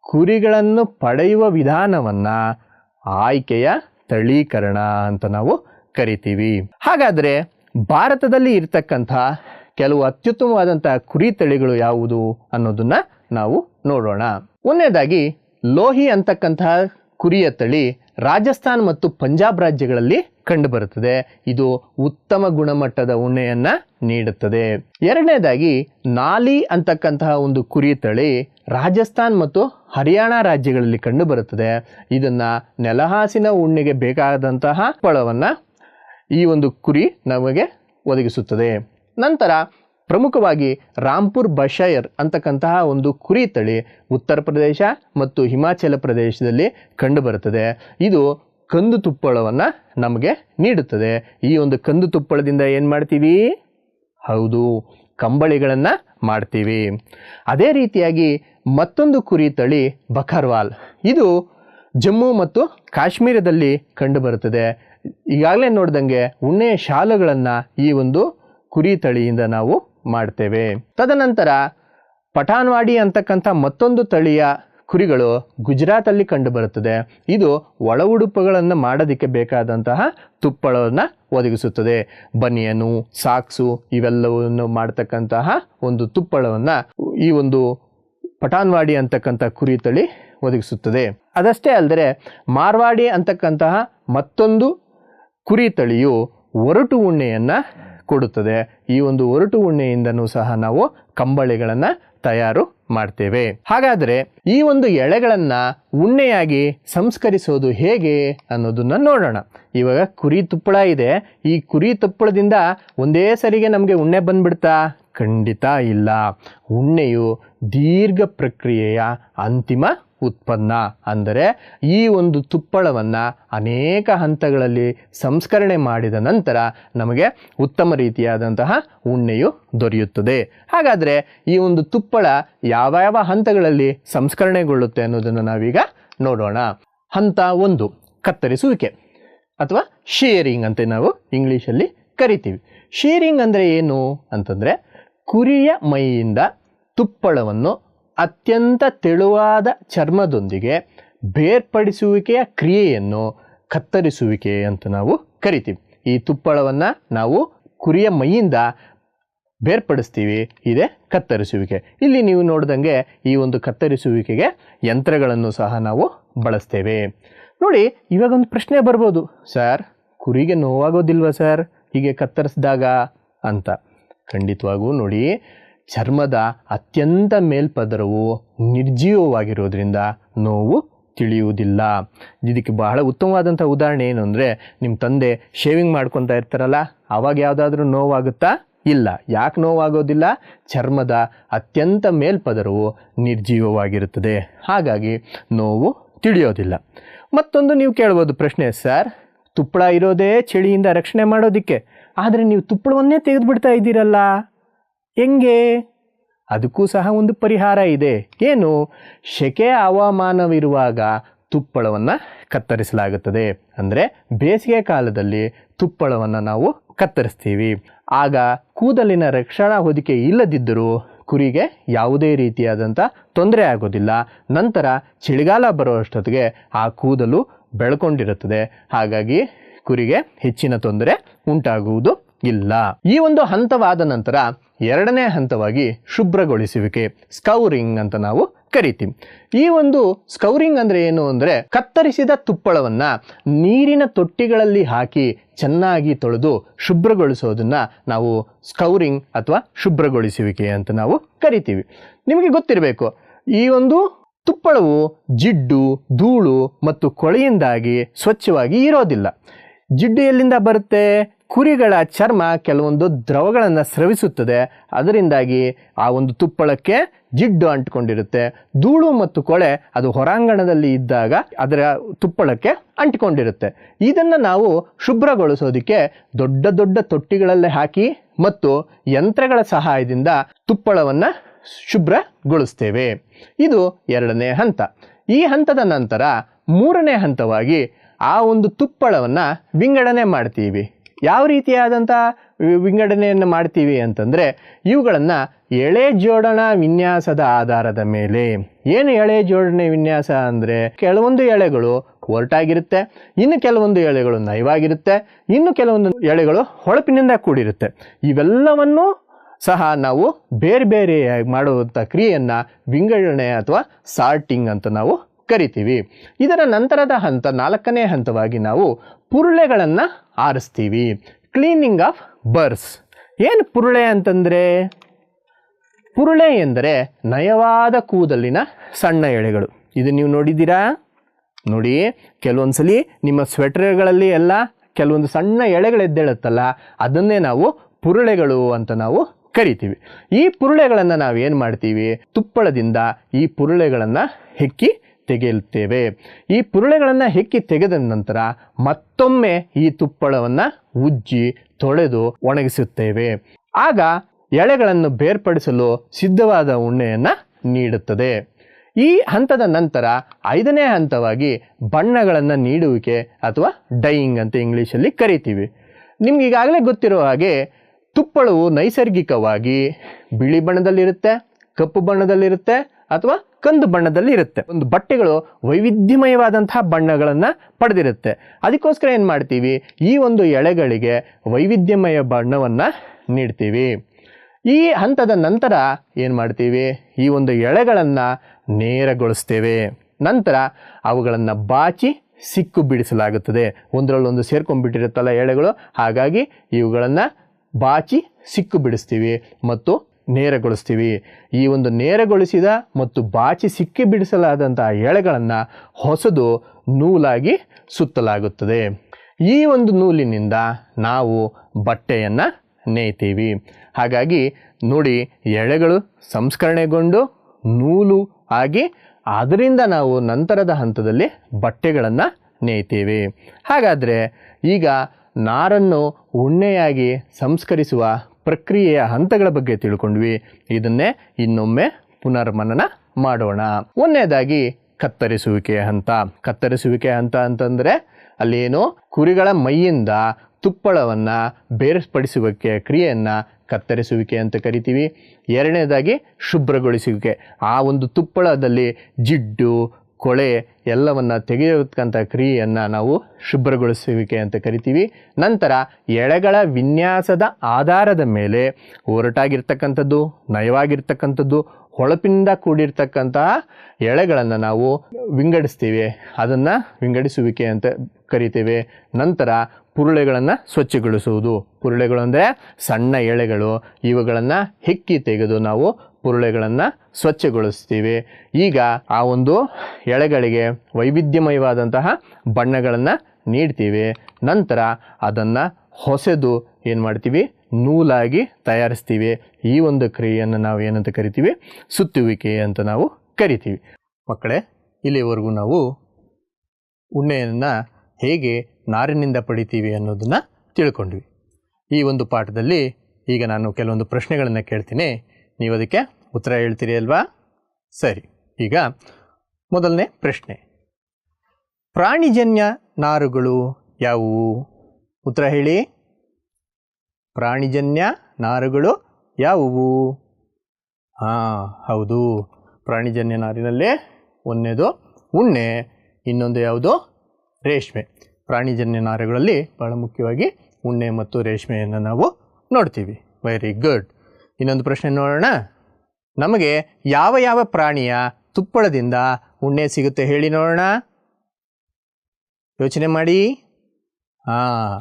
A: ಕುರಿಗಳನ್ನು ಪಡೆಯುವ ವಿಧಾನವನ್ನು ಆಯ್ಕೆಯ ತಳೀಕರಣ ಅಂತ ನಾವು ಕರಿತೀವಿ. ಹಾಗಾದರೆ ಭಾರತದಲ್ಲಿ ಇರತಕ್ಕಂಥ ಕೆಲವು ಅತ್ಯುತ್ತಮವಾದಂಥ ಕುರಿ ತಳಿಗಳು ಯಾವುದು ಅನ್ನೋದನ್ನ ನಾವು ನೋಡೋಣ. ಒಂದನೇದಾಗಿ ಲೋಹಿ ಅಂತಕ್ಕಂತಹ ಕುರಿಯ ತಳಿ ರಾಜಸ್ಥಾನ್ ಮತ್ತು ಪಂಜಾಬ್ ರಾಜ್ಯಗಳಲ್ಲಿ ಕಂಡುಬರುತ್ತದೆ. ಇದು ಉತ್ತಮ ಗುಣಮಟ್ಟದ ಉಣ್ಣೆಯನ್ನು ನೀಡುತ್ತದೆ. ಎರಡನೇದಾಗಿ, ನಾಲಿ ಅಂತಕ್ಕಂತಹ ಒಂದು ಕುರಿ ತಳಿ ರಾಜಸ್ಥಾನ್ ಮತ್ತು ಹರಿಯಾಣ ರಾಜ್ಯಗಳಲ್ಲಿ ಕಂಡುಬರುತ್ತದೆ. ಇದನ್ನು ನೆಲಹಾಸಿನ ಉಣ್ಣೆಗೆ ಬೇಕಾದಂತಹ ಫಳವನ್ನ ಈ ಒಂದು ಕುರಿ ನಮಗೆ ಒದಗಿಸುತ್ತದೆ. ನಂತರ ಪ್ರಮುಖವಾಗಿ ರಾಂಪುರ್ ಬಶೈರ್ ಅಂತಕ್ಕಂತಹ ಒಂದು ಕುರಿ ತಳಿ ಉತ್ತರ ಪ್ರದೇಶ ಮತ್ತು ಹಿಮಾಚಲ ಪ್ರದೇಶದಲ್ಲಿ ಕಂಡುಬರುತ್ತದೆ. ಇದು ಕಂದು ತುಪ್ಪಳವನ್ನು ನಮಗೆ ನೀಡುತ್ತದೆ. ಈ ಒಂದು ಕಂದು ತುಪ್ಪಳದಿಂದ ಏನು ಮಾಡ್ತೀವಿ? ಹೌದು, ಕಂಬಳಿಗಳನ್ನು ಮಾಡ್ತೀವಿ. ಅದೇ ರೀತಿಯಾಗಿ ಮತ್ತೊಂದು ಕುರಿ ತಳಿ ಬಖರ್ವಾಲ್. ಇದು ಜಮ್ಮು ಮತ್ತು ಕಾಶ್ಮೀರದಲ್ಲಿ ಕಂಡುಬರುತ್ತದೆ. ಈಗಾಗಲೇ ನೋಡ್ದಂಗೆ ಉಣ್ಣೆಯ ಶಾಲುಗಳನ್ನು ಈ ಒಂದು ಕುರಿ ತಳಿಯಿಂದ ನಾವು ಮಾಡ್ತೇವೆ. ತದನಂತರ ಪಠಾನ್ವಾಡಿ ಅಂತಕ್ಕಂಥ ಮತ್ತೊಂದು ತಳಿಯ ಕುರಿಗಳು ಗುಜರಾತಲ್ಲಿ ಕಂಡುಬರುತ್ತದೆ. ಇದು ಒಳ ಉಡುಪುಗಳನ್ನು ಮಾಡೋದಕ್ಕೆ ಬೇಕಾದಂತಹ ತುಪ್ಪಳವನ್ನು ಒದಗಿಸುತ್ತದೆ. ಬನಿಯನು, ಸಾಕ್ಸು ಇವೆಲ್ಲವನ್ನು ಮಾಡ್ತಕ್ಕಂತಹ ಒಂದು ತುಪ್ಪಳವನ್ನು ಈ ಒಂದು ಪಠಾನ್ವಾಡಿ ಅಂತಕ್ಕಂಥ ಕುರಿ ತಳಿ ಒದಗಿಸುತ್ತದೆ. ಅದಷ್ಟೇ ಅಲ್ಲದೆ ಮಾರ್ವಾಡಿ ಅಂತಕ್ಕಂತಹ ಮತ್ತೊಂದು ಕುರಿ ತಳಿಯು ಒರಟು ಉಣ್ಣೆಯನ್ನು ಕೊಡುತ್ತದೆ. ಈ ಒಂದು ಒರಟು ಉಣ್ಣೆಯಿಂದನೂ ಸಹ ನಾವು ಕಂಬಳಿಗಳನ್ನು ತಯಾರು ಮಾಡ್ತೇವೆ. ಹಾಗಾದರೆ ಈ ಒಂದು ಎಳೆಗಳನ್ನು ಉಣ್ಣೆಯಾಗಿ ಸಂಸ್ಕರಿಸೋದು ಹೇಗೆ ಅನ್ನೋದನ್ನ ನೋಡೋಣ. ಇವಾಗ ಕುರಿ ತುಪ್ಪಳ ಇದೆ. ಈ ಕುರಿ ತುಪ್ಪಳದಿಂದ ಒಂದೇ ಸರಿಗೆ ನಮಗೆ ಉಣ್ಣೆ ಬಂದ್ಬಿಡ್ತಾ? ಖಂಡಿತ ಇಲ್ಲ. ಉಣ್ಣೆಯು ದೀರ್ಘ ಪ್ರಕ್ರಿಯೆಯ ಅಂತಿಮ ಉತ್ಪನ್ನ ಅಂದರೆ ಈ ಒಂದು ತುಪ್ಪಳವನ್ನು ಅನೇಕ ಹಂತಗಳಲ್ಲಿ ಸಂಸ್ಕರಣೆ ಮಾಡಿದ ನಂತರ ನಮಗೆ ಉತ್ತಮ ರೀತಿಯಾದಂತಹ ಉಣ್ಣೆಯು ದೊರೆಯುತ್ತದೆ. ಹಾಗಾದರೆ ಈ ಒಂದು ತುಪ್ಪಳ ಯಾವ ಯಾವ ಹಂತಗಳಲ್ಲಿ ಸಂಸ್ಕರಣೆಗೊಳ್ಳುತ್ತೆ ಅನ್ನೋದನ್ನು ನಾವೀಗ ನೋಡೋಣ. ಹಂತ ಒಂದು, ಕತ್ತರಿಸುವಿಕೆ ಅಥವಾ ಶೇರಿಂಗ್ ಅಂತ ನಾವು ಇಂಗ್ಲೀಷಲ್ಲಿ ಕರಿತೀವಿ. ಶೇರಿಂಗ್ ಅಂದರೆ ಏನು ಅಂತಂದರೆ ಕುರಿಯ ಮೈಯಿಂದ ತುಪ್ಪಳವನ್ನು ಅತ್ಯಂತ ತೆಳುವಾದ ಚರ್ಮದೊಂದಿಗೆ ಬೇರ್ಪಡಿಸುವಿಕೆಯ ಕ್ರಿಯೆಯನ್ನು ಕತ್ತರಿಸುವಿಕೆ ಅಂತ ನಾವು ಕರಿತೀವಿ. ಈ ತುಪ್ಪಳವನ್ನು ನಾವು ಕುರಿಯ ಮೈಯಿಂದ ಬೇರ್ಪಡಿಸ್ತೀವಿ. ಇದೆ ಕತ್ತರಿಸುವಿಕೆ. ಇಲ್ಲಿ ನೀವು ನೋಡ್ದಂಗೆ ಈ ಒಂದು ಕತ್ತರಿಸುವಿಕೆಗೆ ಯಂತ್ರಗಳನ್ನು ಸಹ ನಾವು ಬಳಸ್ತೇವೆ. ನೋಡಿ ಇವಾಗ ಒಂದು ಪ್ರಶ್ನೆ ಬರ್ಬೋದು. ಸರ್, ಕುರಿಗೆ ನೋವಾಗೋದಿಲ್ವ ಸರ್? ಹೀಗೆ ಕತ್ತರಿಸಿದಾಗ? ಅಂತ. ಖಂಡಿತವಾಗೂ ನೋಡಿ ಚರ್ಮದ ಅತ್ಯಂತ ಮೇಲ್ಪದರವು ನಿರ್ಜೀವವಾಗಿರೋದ್ರಿಂದ ನೋವು ತಿಳಿಯುವುದಿಲ್ಲ. ಇದಕ್ಕೆ ಬಹಳ ಉತ್ತಮವಾದಂಥ ಉದಾಹರಣೆ ಏನು ಅಂದರೆ ನಿಮ್ಮ ತಂದೆ ಶೇವಿಂಗ್ ಮಾಡ್ಕೊತಾ ಇರ್ತಾರಲ್ಲ ಆವಾಗ ಯಾವುದಾದ್ರೂ ನೋವಾಗುತ್ತಾ? ಇಲ್ಲ. ಯಾಕೆ ನೋವಾಗೋದಿಲ್ಲ? ಚರ್ಮದ ಅತ್ಯಂತ ಮೇಲ್ಪದರವು ನಿರ್ಜೀವವಾಗಿರುತ್ತದೆ. ಹಾಗಾಗಿ ನೋವು ತಿಳಿಯೋದಿಲ್ಲ. ಮತ್ತೊಂದು ನೀವು ಕೇಳ್ಬೋದು ಪ್ರಶ್ನೆ, ಸರ್ ತುಪ್ಪಳ ಇರೋದೇ ಚಳಿಯಿಂದ ರಕ್ಷಣೆ ಮಾಡೋದಕ್ಕೆ, ಆದರೆ ನೀವು ತುಪ್ಪಳವನ್ನೇ ತೆಗೆದುಬಿಡ್ತಾ ಇದ್ದೀರಲ್ಲ? ಹೆಂಗೆ? ಅದಕ್ಕೂ ಸಹ ಒಂದು ಪರಿಹಾರ ಇದೆ. ಏನು? ಶೆಕೆ ಹವಾಮಾನವಿರುವಾಗ ತುಪ್ಪಳವನ್ನು ಕತ್ತರಿಸಲಾಗುತ್ತದೆ. ಅಂದರೆ ಬೇಸಿಗೆ ಕಾಲದಲ್ಲಿ ತುಪ್ಪಳವನ್ನು ನಾವು ಕತ್ತರಿಸ್ತೀವಿ. ಆಗ ಕೂದಲಿನ ರಕ್ಷಣಾ ಹೊದಿಕೆ ಇಲ್ಲದಿದ್ದರೂ ಕುರಿಗೆ ಯಾವುದೇ ರೀತಿಯಾದಂಥ ತೊಂದರೆ ಆಗೋದಿಲ್ಲ. ನಂತರ ಚಳಿಗಾಲ ಬರುವಷ್ಟೊತ್ತಿಗೆ ಆ ಕೂದಲು ಬೆಳ್ಕೊಂಡಿರುತ್ತದೆ. ಹಾಗಾಗಿ ಕುರಿಗೆ ಹೆಚ್ಚಿನ ತೊಂದರೆ ಉಂಟಾಗುವುದು ಇಲ್ಲ. ಈ ಒಂದು ಹಂತವಾದ ನಂತರ ಎರಡನೇ ಹಂತವಾಗಿ ಶುಭ್ರಗೊಳಿಸುವಿಕೆ ಸ್ಕೌರಿಂಗ್ ಅಂತ ನಾವು ಕರಿತೀವಿ. ಈ ಒಂದು ಸ್ಕೌರಿಂಗ್ ಅಂದ್ರೆ ಏನು ಅಂದ್ರೆ ಕತ್ತರಿಸಿದ ತುಪ್ಪಳವನ್ನ ನೀರಿನ ತೊಟ್ಟಿಗಳಲ್ಲಿ ಹಾಕಿ ಚೆನ್ನಾಗಿ ತೊಳೆದು ಶುಭ್ರಗೊಳಿಸೋದನ್ನು ನಾವು ಸ್ಕೌರಿಂಗ್ ಅಥವಾ ಶುಭ್ರಗೊಳಿಸುವಿಕೆ ಅಂತ ನಾವು ಕರಿತೀವಿ. ನಿಮಗೆ ಗೊತ್ತಿರಬೇಕು, ಈ ಒಂದು ತುಪ್ಪಳವು ಜಿಡ್ಡು, ಧೂಳು ಮತ್ತು ಕೊಳೆಯಿಂದಾಗಿ ಸ್ವಚ್ಛವಾಗಿ ಇರೋದಿಲ್ಲ. ಜಿಡ್ಡು ಎಲ್ಲಿಂದ ಬರುತ್ತೆ? ಕುರಿಗಳ ಚರ್ಮ ಕೆಲವೊಂದು ದ್ರವಗಳನ್ನು ಸ್ರವಿಸುತ್ತದೆ. ಅದರಿಂದಾಗಿ ಆ ಒಂದು ತುಪ್ಪಳಕ್ಕೆ ಜಿಡ್ಡು ಅಂಟಿಕೊಂಡಿರುತ್ತೆ. ಧೂಳು ಮತ್ತು ಕೊಳೆ ಅದು ಹೊರಾಂಗಣದಲ್ಲಿ ಇದ್ದಾಗ ಅದರ ತುಪ್ಪಳಕ್ಕೆ ಅಂಟಿಕೊಂಡಿರುತ್ತೆ. ಇದನ್ನು ನಾವು ಶುಭ್ರಗೊಳಿಸೋದಕ್ಕೆ ದೊಡ್ಡ ದೊಡ್ಡ ತೊಟ್ಟಿಗಳಲ್ಲೇ ಹಾಕಿ ಮತ್ತು ಯಂತ್ರಗಳ ಸಹಾಯದಿಂದ ತುಪ್ಪಳವನ್ನು ಶುಭ್ರಗೊಳಿಸ್ತೇವೆ. ಇದು ಎರಡನೇ ಹಂತ. ಈ ಹಂತದ ನಂತರ ಮೂರನೇ ಹಂತವಾಗಿ ಆ ಒಂದು ತುಪ್ಪಳವನ್ನು ವಿಂಗಡಣೆ ಮಾಡ್ತೀವಿ. ಯಾವ ರೀತಿಯಾದಂಥ ವಿಂಗಡಣೆಯನ್ನು ಮಾಡ್ತೀವಿ ಅಂತಂದರೆ ಇವುಗಳನ್ನು ಎಳೆ ಜೋಡಣಾ ವಿನ್ಯಾಸದ ಆಧಾರದ ಮೇಲೆ. ಏನು ಎಳೆ ಜೋಡಣೆ ವಿನ್ಯಾಸ ಅಂದರೆ? ಕೆಲವೊಂದು ಎಳೆಗಳು ಒರಟಾಗಿರುತ್ತೆ, ಇನ್ನು ಕೆಲವೊಂದು ಎಳೆಗಳು ನಯವಾಗಿರುತ್ತೆ ಇನ್ನು ಕೆಲವೊಂದು ಎಳೆಗಳು ಹೊಳಪಿನಿಂದ ಕೂಡಿರುತ್ತೆ. ಇವೆಲ್ಲವನ್ನು ಸಹ ನಾವು ಬೇರೆ ಬೇರೆಯಾಗಿ ಮಾಡುವಂಥ ಕ್ರಿಯೆಯನ್ನು ವಿಂಗಡಣೆ ಅಥವಾ ಸಾರ್ಟಿಂಗ್ ಅಂತ ನಾವು ಕರಿತೀವಿ. ಇದರ ನಂತರದ ಹಂತ, ನಾಲ್ಕನೇ ಹಂತವಾಗಿ ನಾವು ಪುರುಳೆಗಳನ್ನು ಆರಿಸ್ತೀವಿ. ಕ್ಲೀನಿಂಗ್ ಆಫ್ ಬರ್ಸ್ ಏನು ಪುರುಳೆ ಅಂತಂದರೆ? ಪುರುಳೆ ಎಂದರೆ ನಯವಾದ ಕೂದಲಿನ ಸಣ್ಣ ಎಳೆಗಳು. ಇದು ನೀವು ನೋಡಿದ್ದೀರಾ? ನೋಡಿ, ಕೆಲವೊಂದ್ಸಲಿ ನಿಮ್ಮ ಸ್ವೆಟರ್ಗಳಲ್ಲಿ ಎಲ್ಲ ಕೆಲವೊಂದು ಸಣ್ಣ ಎಳೆಗಳು ಎದ್ದೇಳುತ್ತಲ್ಲ ಅದನ್ನೇ ನಾವು ಪುರುಳೆಗಳು ಅಂತ ನಾವು ಕರಿತೀವಿ. ಈ ಪುರುಳೆಗಳನ್ನು ನಾವು ಏನು ಮಾಡ್ತೀವಿ? ತುಪ್ಪಳದಿಂದ ಈ ಪುರುಳೆಗಳನ್ನು ಹೆಕ್ಕಿ ತೆಗೆಯುತ್ತೇವೆ. ಈ ಪುರುಳೆಗಳನ್ನು ಹೆಕ್ಕಿ ತೆಗೆದ ನಂತರ ಮತ್ತೊಮ್ಮೆ ಈ ತುಪ್ಪಳವನ್ನು ಉಜ್ಜಿ ತೊಳೆದು ಒಣಗಿಸುತ್ತೇವೆ. ಆಗ ಎಳೆಗಳನ್ನು ಬೇರ್ಪಡಿಸಲು ಸಿದ್ಧವಾದ ಉಣ್ಣೆಯನ್ನು ನೀಡುತ್ತದೆ. ಈ ಹಂತದ ನಂತರ ಐದನೇ ಹಂತವಾಗಿ ಬಣ್ಣಗಳನ್ನು ನೀಡುವಿಕೆ ಅಥವಾ ಡೈಯಿಂಗ್ ಅಂತ ಇಂಗ್ಲೀಷಲ್ಲಿ ಕರಿತೀವಿ. ನಿಮ್ಗೆ ಈಗಾಗಲೇ ಗೊತ್ತಿರೋ ಹಾಗೆ ತುಪ್ಪಳವು ನೈಸರ್ಗಿಕವಾಗಿ ಬಿಳಿ ಬಣ್ಣದಲ್ಲಿರುತ್ತೆ, ಕಪ್ಪು ಬಣ್ಣದಲ್ಲಿರುತ್ತೆ ಅಥವಾ ಕಂದು ಬಣ್ಣದಲ್ಲಿ ಇರುತ್ತೆ. ಒಂದು ಬಟ್ಟೆಗಳು ವೈವಿಧ್ಯಮಯವಾದಂತಹ ಬಣ್ಣಗಳನ್ನು ಪಡೆದಿರುತ್ತೆ. ಅದಕ್ಕೋಸ್ಕರ ಏನು ಮಾಡ್ತೀವಿ? ಈ ಒಂದು ಎಳೆಗಳಿಗೆ ವೈವಿಧ್ಯಮಯ ಬಣ್ಣವನ್ನು ನೀಡ್ತೀವಿ. ಈ ಹಂತದ ನಂತರ ಏನು ಮಾಡ್ತೀವಿ? ಈ ಒಂದು ಎಳೆಗಳನ್ನು ನೇರಗೊಳಿಸ್ತೇವೆ. ನಂತರ ಅವುಗಳನ್ನು ಬಾಚಿ ಸಿಕ್ಕು ಬಿಡಿಸಲಾಗುತ್ತದೆ. ಒಂದರಲ್ಲೊಂದು ಸೇರ್ಕೊಂಡ್ಬಿಟ್ಟಿರುತ್ತಲ್ಲ ಎಳೆಗಳು. ಹಾಗಾಗಿ ಇವುಗಳನ್ನು ಬಾಚಿ ಸಿಕ್ಕು ಬಿಡಿಸ್ತೀವಿ. ಮತ್ತು ನೇರಗೊಳಿಸ್ತೀವಿ. ಈ ಒಂದು ನೇರಗೊಳಿಸಿದ ಮತ್ತು ಬಾಚಿ ಸಿಕ್ಕಿ ಬಿಡಿಸಲಾದಂತಹ ಎಳೆಗಳನ್ನು ಹೊಸದು ನೂಲಾಗಿ ಸುತ್ತಲಾಗುತ್ತದೆ. ಈ ಒಂದು ನೂಲಿನಿಂದ ನಾವು ಬಟ್ಟೆಯನ್ನು ನೇಯ್ತೀವಿ. ಹಾಗಾಗಿ ನೋಡಿ, ಎಳೆಗಳು ಸಂಸ್ಕರಣೆಗೊಂಡು ನೂಲು ಆಗಿ ಅದರಿಂದ ನಾವು ನಂತರದ ಹಂತದಲ್ಲಿ ಬಟ್ಟೆಗಳನ್ನು ನೇಯ್ತೀವಿ. ಹಾಗಾದರೆ ಈಗ ನಾರನ್ನು ಉಣ್ಣೆಯಾಗಿ ಸಂಸ್ಕರಿಸುವ ಪ್ರಕ್ರಿಯೆಯ ಹಂತಗಳ ಬಗ್ಗೆ ತಿಳ್ಕೊಂಡ್ವಿ. ಇದನ್ನೇ ಇನ್ನೊಮ್ಮೆ ಪುನರ್ಮನನ ಮಾಡೋಣ. ಒಂದನೇದಾಗಿ ಕತ್ತರಿಸುವಿಕೆ ಹಂತ. ಕತ್ತರಿಸುವಿಕೆ ಹಂತ ಅಂತಂದರೆ ಅಲ್ಲೇನು ಕುರಿಗಳ ಮೈಯಿಂದ ತುಪ್ಪಳವನ್ನು ಬೇರ್ಪಡಿಸುವಿಕೆ ಕ್ರಿಯೆಯನ್ನು ಕತ್ತರಿಸುವಿಕೆ ಅಂತ ಕರಿತೀವಿ. ಎರಡನೇದಾಗಿ ಶುಭ್ರಗೊಳಿಸುವಿಕೆ. ಆ ಒಂದು ತುಪ್ಪಳದಲ್ಲಿ ಜಿಡ್ಡು ಕೊಳೆ ಎಲ್ಲವನ್ನು ತೆಗೆಯತಕ್ಕಂಥ ಕ್ರಿಯೆಯನ್ನು ನಾವು ಶುಭ್ರಗೊಳಿಸುವಿಕೆ ಅಂತ ಕರಿತೀವಿ. ನಂತರ ಎಳೆಗಳ ವಿನ್ಯಾಸದ ಆಧಾರದ ಮೇಲೆ ಒರಟಾಗಿರ್ತಕ್ಕಂಥದ್ದು, ನಯವಾಗಿರ್ತಕ್ಕಂಥದ್ದು, ಹೊಳಪಿನಿಂದ ಕೂಡಿರ್ತಕ್ಕಂತಹ ಎಳೆಗಳನ್ನು ನಾವು ವಿಂಗಡಿಸ್ತೀವಿ. ಅದನ್ನು ವಿಂಗಡಿಸುವಿಕೆ ಅಂತ ಕರಿತೇವೆ. ನಂತರ ಪುರುಳೆಗಳನ್ನು ಸ್ವಚ್ಛಗೊಳಿಸುವುದು. ಪುರುಳೆಗಳು ಅಂದರೆ ಸಣ್ಣ ಎಳೆಗಳು. ಇವುಗಳನ್ನು ಹೆಕ್ಕಿ ತೆಗೆದು ನಾವು ಪುರುಳೆಗಳನ್ನು ಸ್ವಚ್ಛಗೊಳಿಸ್ತೀವಿ. ಈಗ ಆ ಒಂದು ಎಳೆಗಳಿಗೆ ವೈವಿಧ್ಯಮಯವಾದಂತಹ ಬಣ್ಣಗಳನ್ನು ನೀಡ್ತೀವಿ. ನಂತರ ಅದನ್ನು ಹೊಸೆದು ಏನು ಮಾಡ್ತೀವಿ? ನೂಲಾಗಿ ತಯಾರಿಸ್ತೀವಿ. ಈ ಒಂದು ಕ್ರಿಯೆಯನ್ನು ನಾವು ಏನಂತ ಕರಿತೀವಿ? ಸುತ್ತುವಿಕೆ ಅಂತ ನಾವು ಕರಿತೀವಿ. ಮಕ್ಕಳೇ, ಇಲ್ಲಿವರೆಗೂ ನಾವು ಉಣ್ಣೆಯನ್ನು ಹೇಗೆ ನಾರಿನಿಂದ ಪಡಿತೀವಿ ಅನ್ನೋದನ್ನು ತಿಳ್ಕೊಂಡ್ವಿ. ಈ ಒಂದು ಪಾಠದಲ್ಲಿ ಈಗ ನಾನು ಕೆಲವೊಂದು ಪ್ರಶ್ನೆಗಳನ್ನು ಕೇಳ್ತೀನಿ. ನೀವು ಅದಕ್ಕೆ ಉತ್ತರ ಹೇಳ್ತೀರಿ ಅಲ್ವಾ? ಸರಿ, ಈಗ ಮೊದಲನೇ ಪ್ರಶ್ನೆ. ಪ್ರಾಣಿಜನ್ಯ ನಾರುಗಳು ಯಾವುವು? ಉತ್ತರ ಹೇಳಿ. ಪ್ರಾಣಿಜನ್ಯ ನಾರುಗಳು ಯಾವುವು? ಹಾಂ, ಹೌದು. ಪ್ರಾಣಿಜನ್ಯ ನಾರಿನಲ್ಲಿ ಒಂದನೇದು ಉಣ್ಣೆ, ಇನ್ನೊಂದು ಯಾವುದು? ರೇಷ್ಮೆ. ಪ್ರಾಣಿಜನ್ಯ ನಾರುಗಳಲ್ಲಿ ಬಹಳ ಮುಖ್ಯವಾಗಿ ಉಣ್ಣೆ ಮತ್ತು ರೇಷ್ಮೆಯನ್ನು ನಾವು ನೋಡ್ತೀವಿ. ವೆರಿ ಗುಡ್ ಇನ್ನೊಂದು ಪ್ರಶ್ನೆ ನೋಡೋಣ. ನಮಗೆ ಯಾವ ಯಾವ ಪ್ರಾಣಿಯ ತುಪ್ಪಳದಿಂದ ಉಣ್ಣೆ ಸಿಗುತ್ತೆ ಹೇಳಿ ನೋಡೋಣ. ಯೋಚನೆ ಮಾಡಿ. ಹಾಂ,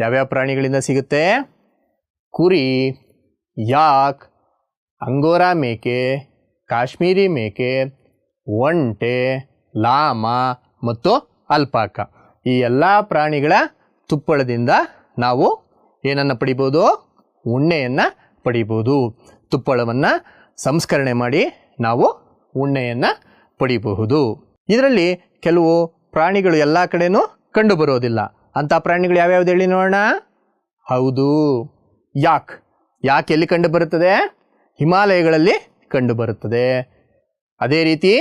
A: ಯಾವ್ಯಾವ ಪ್ರಾಣಿಗಳಿಂದ ಸಿಗುತ್ತೆ? ಕುರಿ, ಯಾಕ್, ಅಂಗೋರಾ ಮೇಕೆ, ಕಾಶ್ಮೀರಿ ಮೇಕೆ, ಒಂಟೆ, ಲಾಮ ಮತ್ತು ಅಲ್ಪಾಕ. ಈ ಎಲ್ಲ ಪ್ರಾಣಿಗಳ ತುಪ್ಪಳದಿಂದ ನಾವು ಏನನ್ನು ಪಡಿಬೋದು? ಉಣ್ಣೆಯನ್ನು ಪಡಿಬೋದು. ತುಪ್ಪಳವನ್ನು ಸಂಸ್ಕರಣೆ ಮಾಡಿ ನಾವು ಉಣ್ಣೆಯನ್ನು ಪಡಿಬಹುದು. ಇದರಲ್ಲಿ ಕೆಲವು ಪ್ರಾಣಿಗಳು ಎಲ್ಲ ಕಡೆನೂ ಕಂಡು ಬರೋದಿಲ್ಲ. ಅಂಥ ಪ್ರಾಣಿಗಳು ಯಾವ್ಯಾವ್ದು ಹೇಳಿ ನೋಡೋಣ? ಹೌದು. ಯಾಕ್? ಯಾಕೆ ಎಲ್ಲಿ ಕಂಡು ಬರುತ್ತದೆ? ಹಿಮಾಲಯಗಳಲ್ಲಿ ಕಂಡು ಬರುತ್ತದೆ. ಅದೇ ರೀತಿ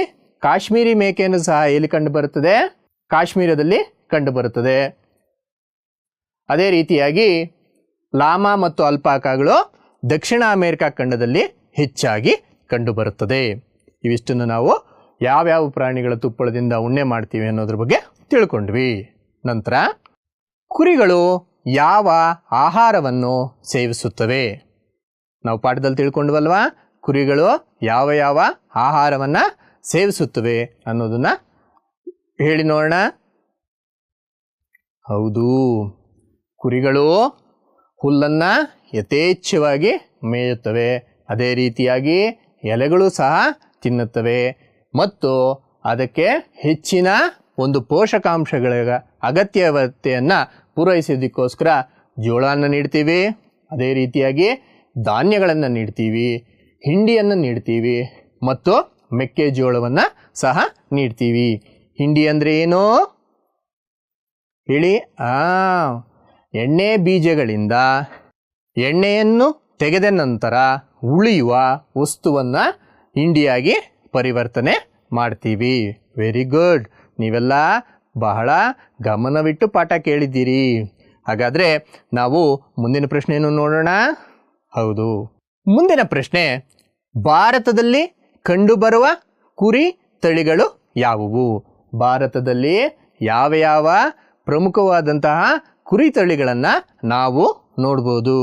A: ಕಾಶ್ಮೀರಿ ಮೇಕೆಯನ್ನು ಸಹ ಎಲ್ಲಿ ಕಂಡು ಬರುತ್ತದೆ? ಕಾಶ್ಮೀರದಲ್ಲಿ ಕಂಡು ಬರುತ್ತದೆ. ಅದೇ ರೀತಿಯಾಗಿ ಲಾಮಾ ಮತ್ತು ಅಲ್ಪಾಕಾಗಳು ದಕ್ಷಿಣ ಅಮೆರಿಕ ಖಂಡದಲ್ಲಿ ಹೆಚ್ಚಾಗಿ ಕಂಡುಬರುತ್ತದೆ. ಇವಿಷ್ಟನ್ನು ನಾವು ಯಾವ್ಯಾವ ಪ್ರಾಣಿಗಳ ತುಪ್ಪಳದಿಂದ ಉಣ್ಣೆ ಮಾಡ್ತೀವಿ ಅನ್ನೋದ್ರ ಬಗ್ಗೆ ತಿಳ್ಕೊಂಡ್ವಿ. ನಂತರ, ಕುರಿಗಳು ಯಾವ ಆಹಾರವನ್ನು ಸೇವಿಸುತ್ತವೆ? ನಾವು ಪಾಠದಲ್ಲಿ ತಿಳ್ಕೊಂಡ್ವಲ್ವಾ? ಕುರಿಗಳು ಯಾವ ಯಾವ ಆಹಾರವನ್ನು ಸೇವಿಸುತ್ತವೆ ಅನ್ನೋದನ್ನು ಹೇಳಿ ನೋಡೋಣ. ಹೌದು, ಕುರಿಗಳು ಹುಲ್ಲನ್ನು ಯಥೇಚ್ಛವಾಗಿ ಮೇಯುತ್ತವೆ. ಅದೇ ರೀತಿಯಾಗಿ ಎಲೆಗಳು ಸಹ ತಿನ್ನುತ್ತವೆ. ಮತ್ತು ಅದಕ್ಕೆ ಹೆಚ್ಚಿನ ಒಂದು ಪೋಷಕಾಂಶಗಳ ಅಗತ್ಯವತೆಯನ್ನು ಪೂರೈಸೋದಕ್ಕೋಸ್ಕರ ಜೋಳವನ್ನು ನೀಡ್ತೀವಿ. ಅದೇ ರೀತಿಯಾಗಿ ಧಾನ್ಯಗಳನ್ನು ನೀಡ್ತೀವಿ. ಹಿಂಡಿಯನ್ನು ನೀಡ್ತೀವಿ. ಮತ್ತು ಮೆಕ್ಕೆಜೋಳವನ್ನು ಸಹ ನೀಡ್ತೀವಿ. ಹಿಂಡಿ ಅಂದರೆ ಏನು? ಹೇಳಿ. ಎಣ್ಣೆ ಬೀಜಗಳಿಂದ ಎಣ್ಣೆಯನ್ನು ತೆಗೆದ ನಂತರ ಉಳಿಯುವ ವಸ್ತುವನ್ನು ಹಿಂಡಿಯಾಗಿ ಪರಿವರ್ತನೆ ಮಾಡ್ತೀವಿ. ವೆರಿ ಗುಡ್ ನೀವೆಲ್ಲ ಬಹಳ ಗಮನವಿಟ್ಟು ಪಾಠ ಕೇಳಿದ್ದೀರಿ. ಹಾಗಾದರೆ ನಾವು ಮುಂದಿನ ಪ್ರಶ್ನೆಯನ್ನು ನೋಡೋಣ. ಹೌದು. ಮುಂದಿನ ಪ್ರಶ್ನೆ, ಭಾರತದಲ್ಲಿ ಕಂಡುಬರುವ ಕುರಿ ತಳಿಗಳು ಯಾವುವು? ಭಾರತದಲ್ಲಿ ಯಾವ ಯಾವ ಪ್ರಮುಖವಾದಂತಹ ಕುರಿ ತಳಿಗಳನ್ನು ನಾವು ನೋಡ್ಬೋದು.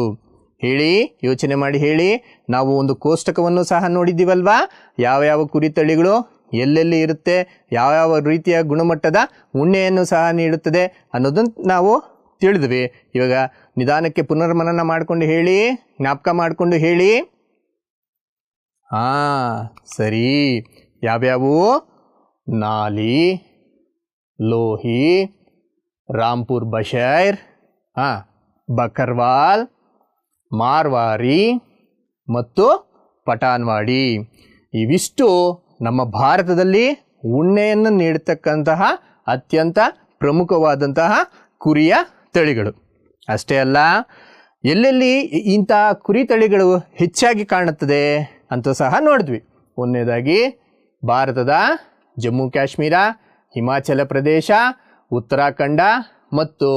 A: ಹೇಳಿ, ಯೋಚನೆ ಮಾಡಿ ಹೇಳಿ. ನಾವು ಒಂದು ಕೋಷ್ಟಕವನ್ನು ಸಹ ನೋಡಿದ್ದೀವಲ್ವಾ? ಯಾವ ಯಾವ ಕುರಿ ತಳಿಗಳು ಎಲ್ಲೆಲ್ಲಿ ಇರುತ್ತೆ, ಯಾವ ಯಾವ ರೀತಿಯ ಗುಣಮಟ್ಟದ ಉಣ್ಣೆಯನ್ನು ಸಹ ನೀಡುತ್ತದೆ ಅನ್ನೋದನ್ನು ನಾವು ತಿಳಿದ್ವಿ. ಇವಾಗ ನಿಧಾನಕ್ಕೆ ಪುನರ್ಮನನ ಮಾಡಿಕೊಂಡು ಹೇಳಿ, ಜ್ಞಾಪಕ ಮಾಡಿಕೊಂಡು ಹೇಳಿ. ಹಾಂ ಸರಿ. ಯಾವ್ಯಾವು? ನಾಲಿ, ಲೋಹಿ ರಾಂಪುರ್ ಬಶೈರ್. ಹಾಂ ಬಕರ್ವಾಲ್, ಮಾರ್ವಾರಿ ಮತ್ತು ಪಟಾನ್ವಾಡಿ ಇವಿಷ್ಟು ನಮ್ಮ ಭಾರತದಲ್ಲಿ ಉಣ್ಣೆಯನ್ನು ನೀಡತಕ್ಕಂತಹ ಅತ್ಯಂತ ಪ್ರಮುಖವಾದಂತಹ ಕುರಿಯ ತಳಿಗಳು. ಅಷ್ಟೇ ಅಲ್ಲ, ಎಲ್ಲೆಲ್ಲಿ ಇಂಥ ಕುರಿ ತಳಿಗಳು ಹೆಚ್ಚಾಗಿ ಕಾಣುತ್ತದೆ ಅಂತ ಸಹ ನೋಡಿದ್ವಿ. ಒಂದನೇದಾಗಿ ಭಾರತದ ಜಮ್ಮು ಕಾಶ್ಮೀರ, ಹಿಮಾಚಲ ಪ್ರದೇಶ, ಉತ್ತರಾಖಂಡ ಮತ್ತು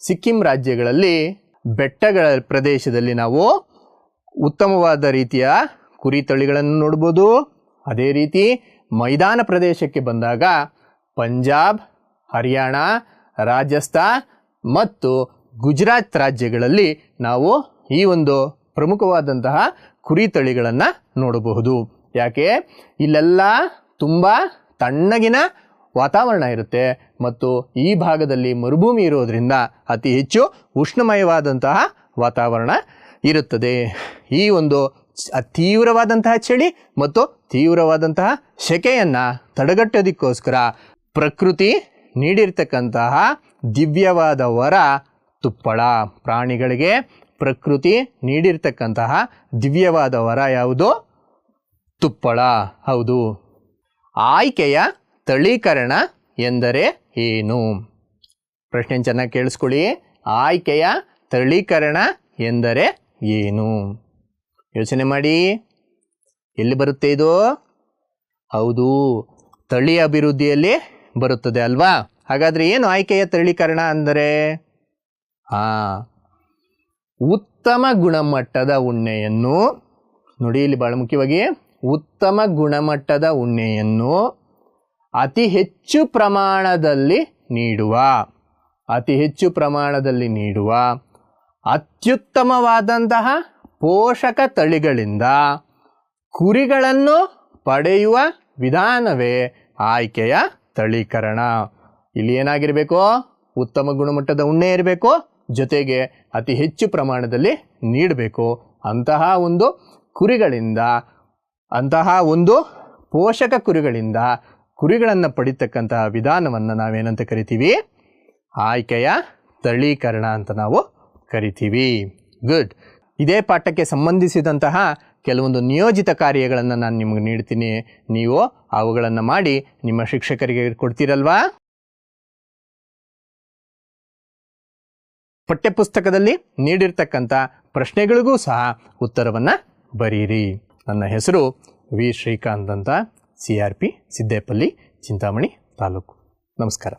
A: ಸಿಕ್ಕಿಂ ರಾಜ್ಯಗಳಲ್ಲಿ ಬೆಟ್ಟಗಳ ಪ್ರದೇಶದಲ್ಲಿ ನಾವು ಉತ್ತಮವಾದ ರೀತಿಯ ಕುರಿ ತಳಿಗಳನ್ನು ನೋಡ್ಬೋದು. ಅದೇ ರೀತಿ ಮೈದಾನ ಪ್ರದೇಶಕ್ಕೆ ಬಂದಾಗ ಪಂಜಾಬ್, ಹರಿಯಾಣ, ರಾಜಸ್ಥಾನ್ ಮತ್ತು ಗುಜರಾತ್ ರಾಜ್ಯಗಳಲ್ಲಿ ನಾವು ಈ ಒಂದು ಪ್ರಮುಖವಾದಂತಹ ಕುರಿ ತಳಿಗಳನ್ನು ನೋಡಬಹುದು. ಯಾಕೆ? ಇಲ್ಲೆಲ್ಲ ತುಂಬ ತಣ್ಣಗಿನ ವಾತಾವರಣ ಇರುತ್ತೆ ಮತ್ತು ಈ ಭಾಗದಲ್ಲಿ ಮರುಭೂಮಿ ಇರೋದರಿಂದ ಅತಿ ಹೆಚ್ಚು ಉಷ್ಣಮಯವಾದಂತಹ ವಾತಾವರಣ ಇರುತ್ತದೆ. ಈ ಒಂದು ತೀವ್ರವಾದಂತಹ ಚಳಿ ಮತ್ತು ತೀವ್ರವಾದಂತಹ ಸೆಕೆಯನ್ನು ತಡೆಗಟ್ಟೋದಕ್ಕೋಸ್ಕರ ಪ್ರಕೃತಿ ನೀಡಿರ್ತಕ್ಕಂತಹ ದಿವ್ಯವಾದ ವರ ತುಪ್ಪಳ. ಪ್ರಾಣಿಗಳಿಗೆ ಪ್ರಕೃತಿ ನೀಡಿರ್ತಕ್ಕಂತಹ ದಿವ್ಯವಾದ ವರ ಯಾವುದು? ತುಪ್ಪಳ. ಹೌದು. ಆಯ್ಕೆಯ ತಳೀಕರಣ ಎಂದರೆ ಏನು? ಪ್ರಶ್ನೆ ಚೆನ್ನಾಗಿ ಕೇಳಿಸ್ಕೊಳ್ಳಿ. ಆಯ್ಕೆಯ ತಳೀಕರಣ ಎಂದರೆ ಏನು? ಯೋಚನೆ ಮಾಡಿ. ಎಲ್ಲಿ ಬರುತ್ತೆ ಇದು? ಹೌದು ತಳಿ ಅಭಿವೃದ್ಧಿಯಲ್ಲಿ ಬರುತ್ತದೆ ಅಲ್ವಾ? ಹಾಗಾದರೆ ಏನು ಆಯ್ಕೆಯ ತಳೀಕರಣ ಅಂದರೆ? ಹಾಂ ಉತ್ತಮ ಗುಣಮಟ್ಟದ ಉಣ್ಣೆಯನ್ನು, ನೋಡಿ ಇಲ್ಲಿ ಭಾಳ ಮುಖ್ಯವಾಗಿ, ಉತ್ತಮ ಗುಣಮಟ್ಟದ ಉಣ್ಣೆಯನ್ನು ಅತಿ ಹೆಚ್ಚು ಪ್ರಮಾಣದಲ್ಲಿ ನೀಡುವ. ಅತಿ ಹೆಚ್ಚು ಪ್ರಮಾಣದಲ್ಲಿ ನೀಡುವ. ಅತ್ಯುತ್ತಮವಾದಂತಹ ಪೋಷಕ ತಳಿಗಳಿಂದ ಕುರಿಗಳನ್ನು ಪಡೆಯುವ ವಿಧಾನವೇ ಆಯ್ಕೆಯ ತಳೀಕರಣ. ಇಲ್ಲಿ ಏನಾಗಿರಬೇಕು? ಉತ್ತಮ ಗುಣಮಟ್ಟದ ಉಣ್ಣೆ ಇರಬೇಕು. ಜೊತೆಗೆ ಅತಿ ಹೆಚ್ಚು ಪ್ರಮಾಣದಲ್ಲಿ ನೀಡಬೇಕು. ಅಂತಹ ಒಂದು ಕುರಿಗಳಿಂದ, ಅಂತಹ ಒಂದು ಪೋಷಕ ಕುರಿಗಳಿಂದ ಕುರಿಗಳನ್ನು ಪಡಿತಕ್ಕಂತಹ ವಿಧಾನವನ್ನು ನಾವೇನಂತ ಕರಿತೀವಿ? ಆಯ್ಕೆಯ ತಳೀಕರಣ ಅಂತ ನಾವು ಕರಿತೀವಿ. ಗುಡ್ ಇದೇ ಪಾಠಕ್ಕೆ ಸಂಬಂಧಿಸಿದಂತಹ ಕೆಲವೊಂದು ನಿಯೋಜಿತ ಕಾರ್ಯಗಳನ್ನು ನಾನು ನಿಮಗೆ ನೀಡ್ತೀನಿ. ನೀವು ಅವುಗಳನ್ನು ಮಾಡಿ ನಿಮ್ಮ ಶಿಕ್ಷಕರಿಗೆ ಕೊಡ್ತೀರಲ್ವಾ? ಪಠ್ಯಪುಸ್ತಕದಲ್ಲಿ ನೀಡಿರ್ತಕ್ಕಂಥ ಪ್ರಶ್ನೆಗಳಿಗೂ ಸಹ ಉತ್ತರವನ್ನು ಬರೀರಿ. ನನ್ನ ಹೆಸರು ವಿ. ಶ್ರೀಕಾಂತ್ ಅಂತ. C R P Siddepalli Chintamani taluk ನಮಸ್ಕಾರ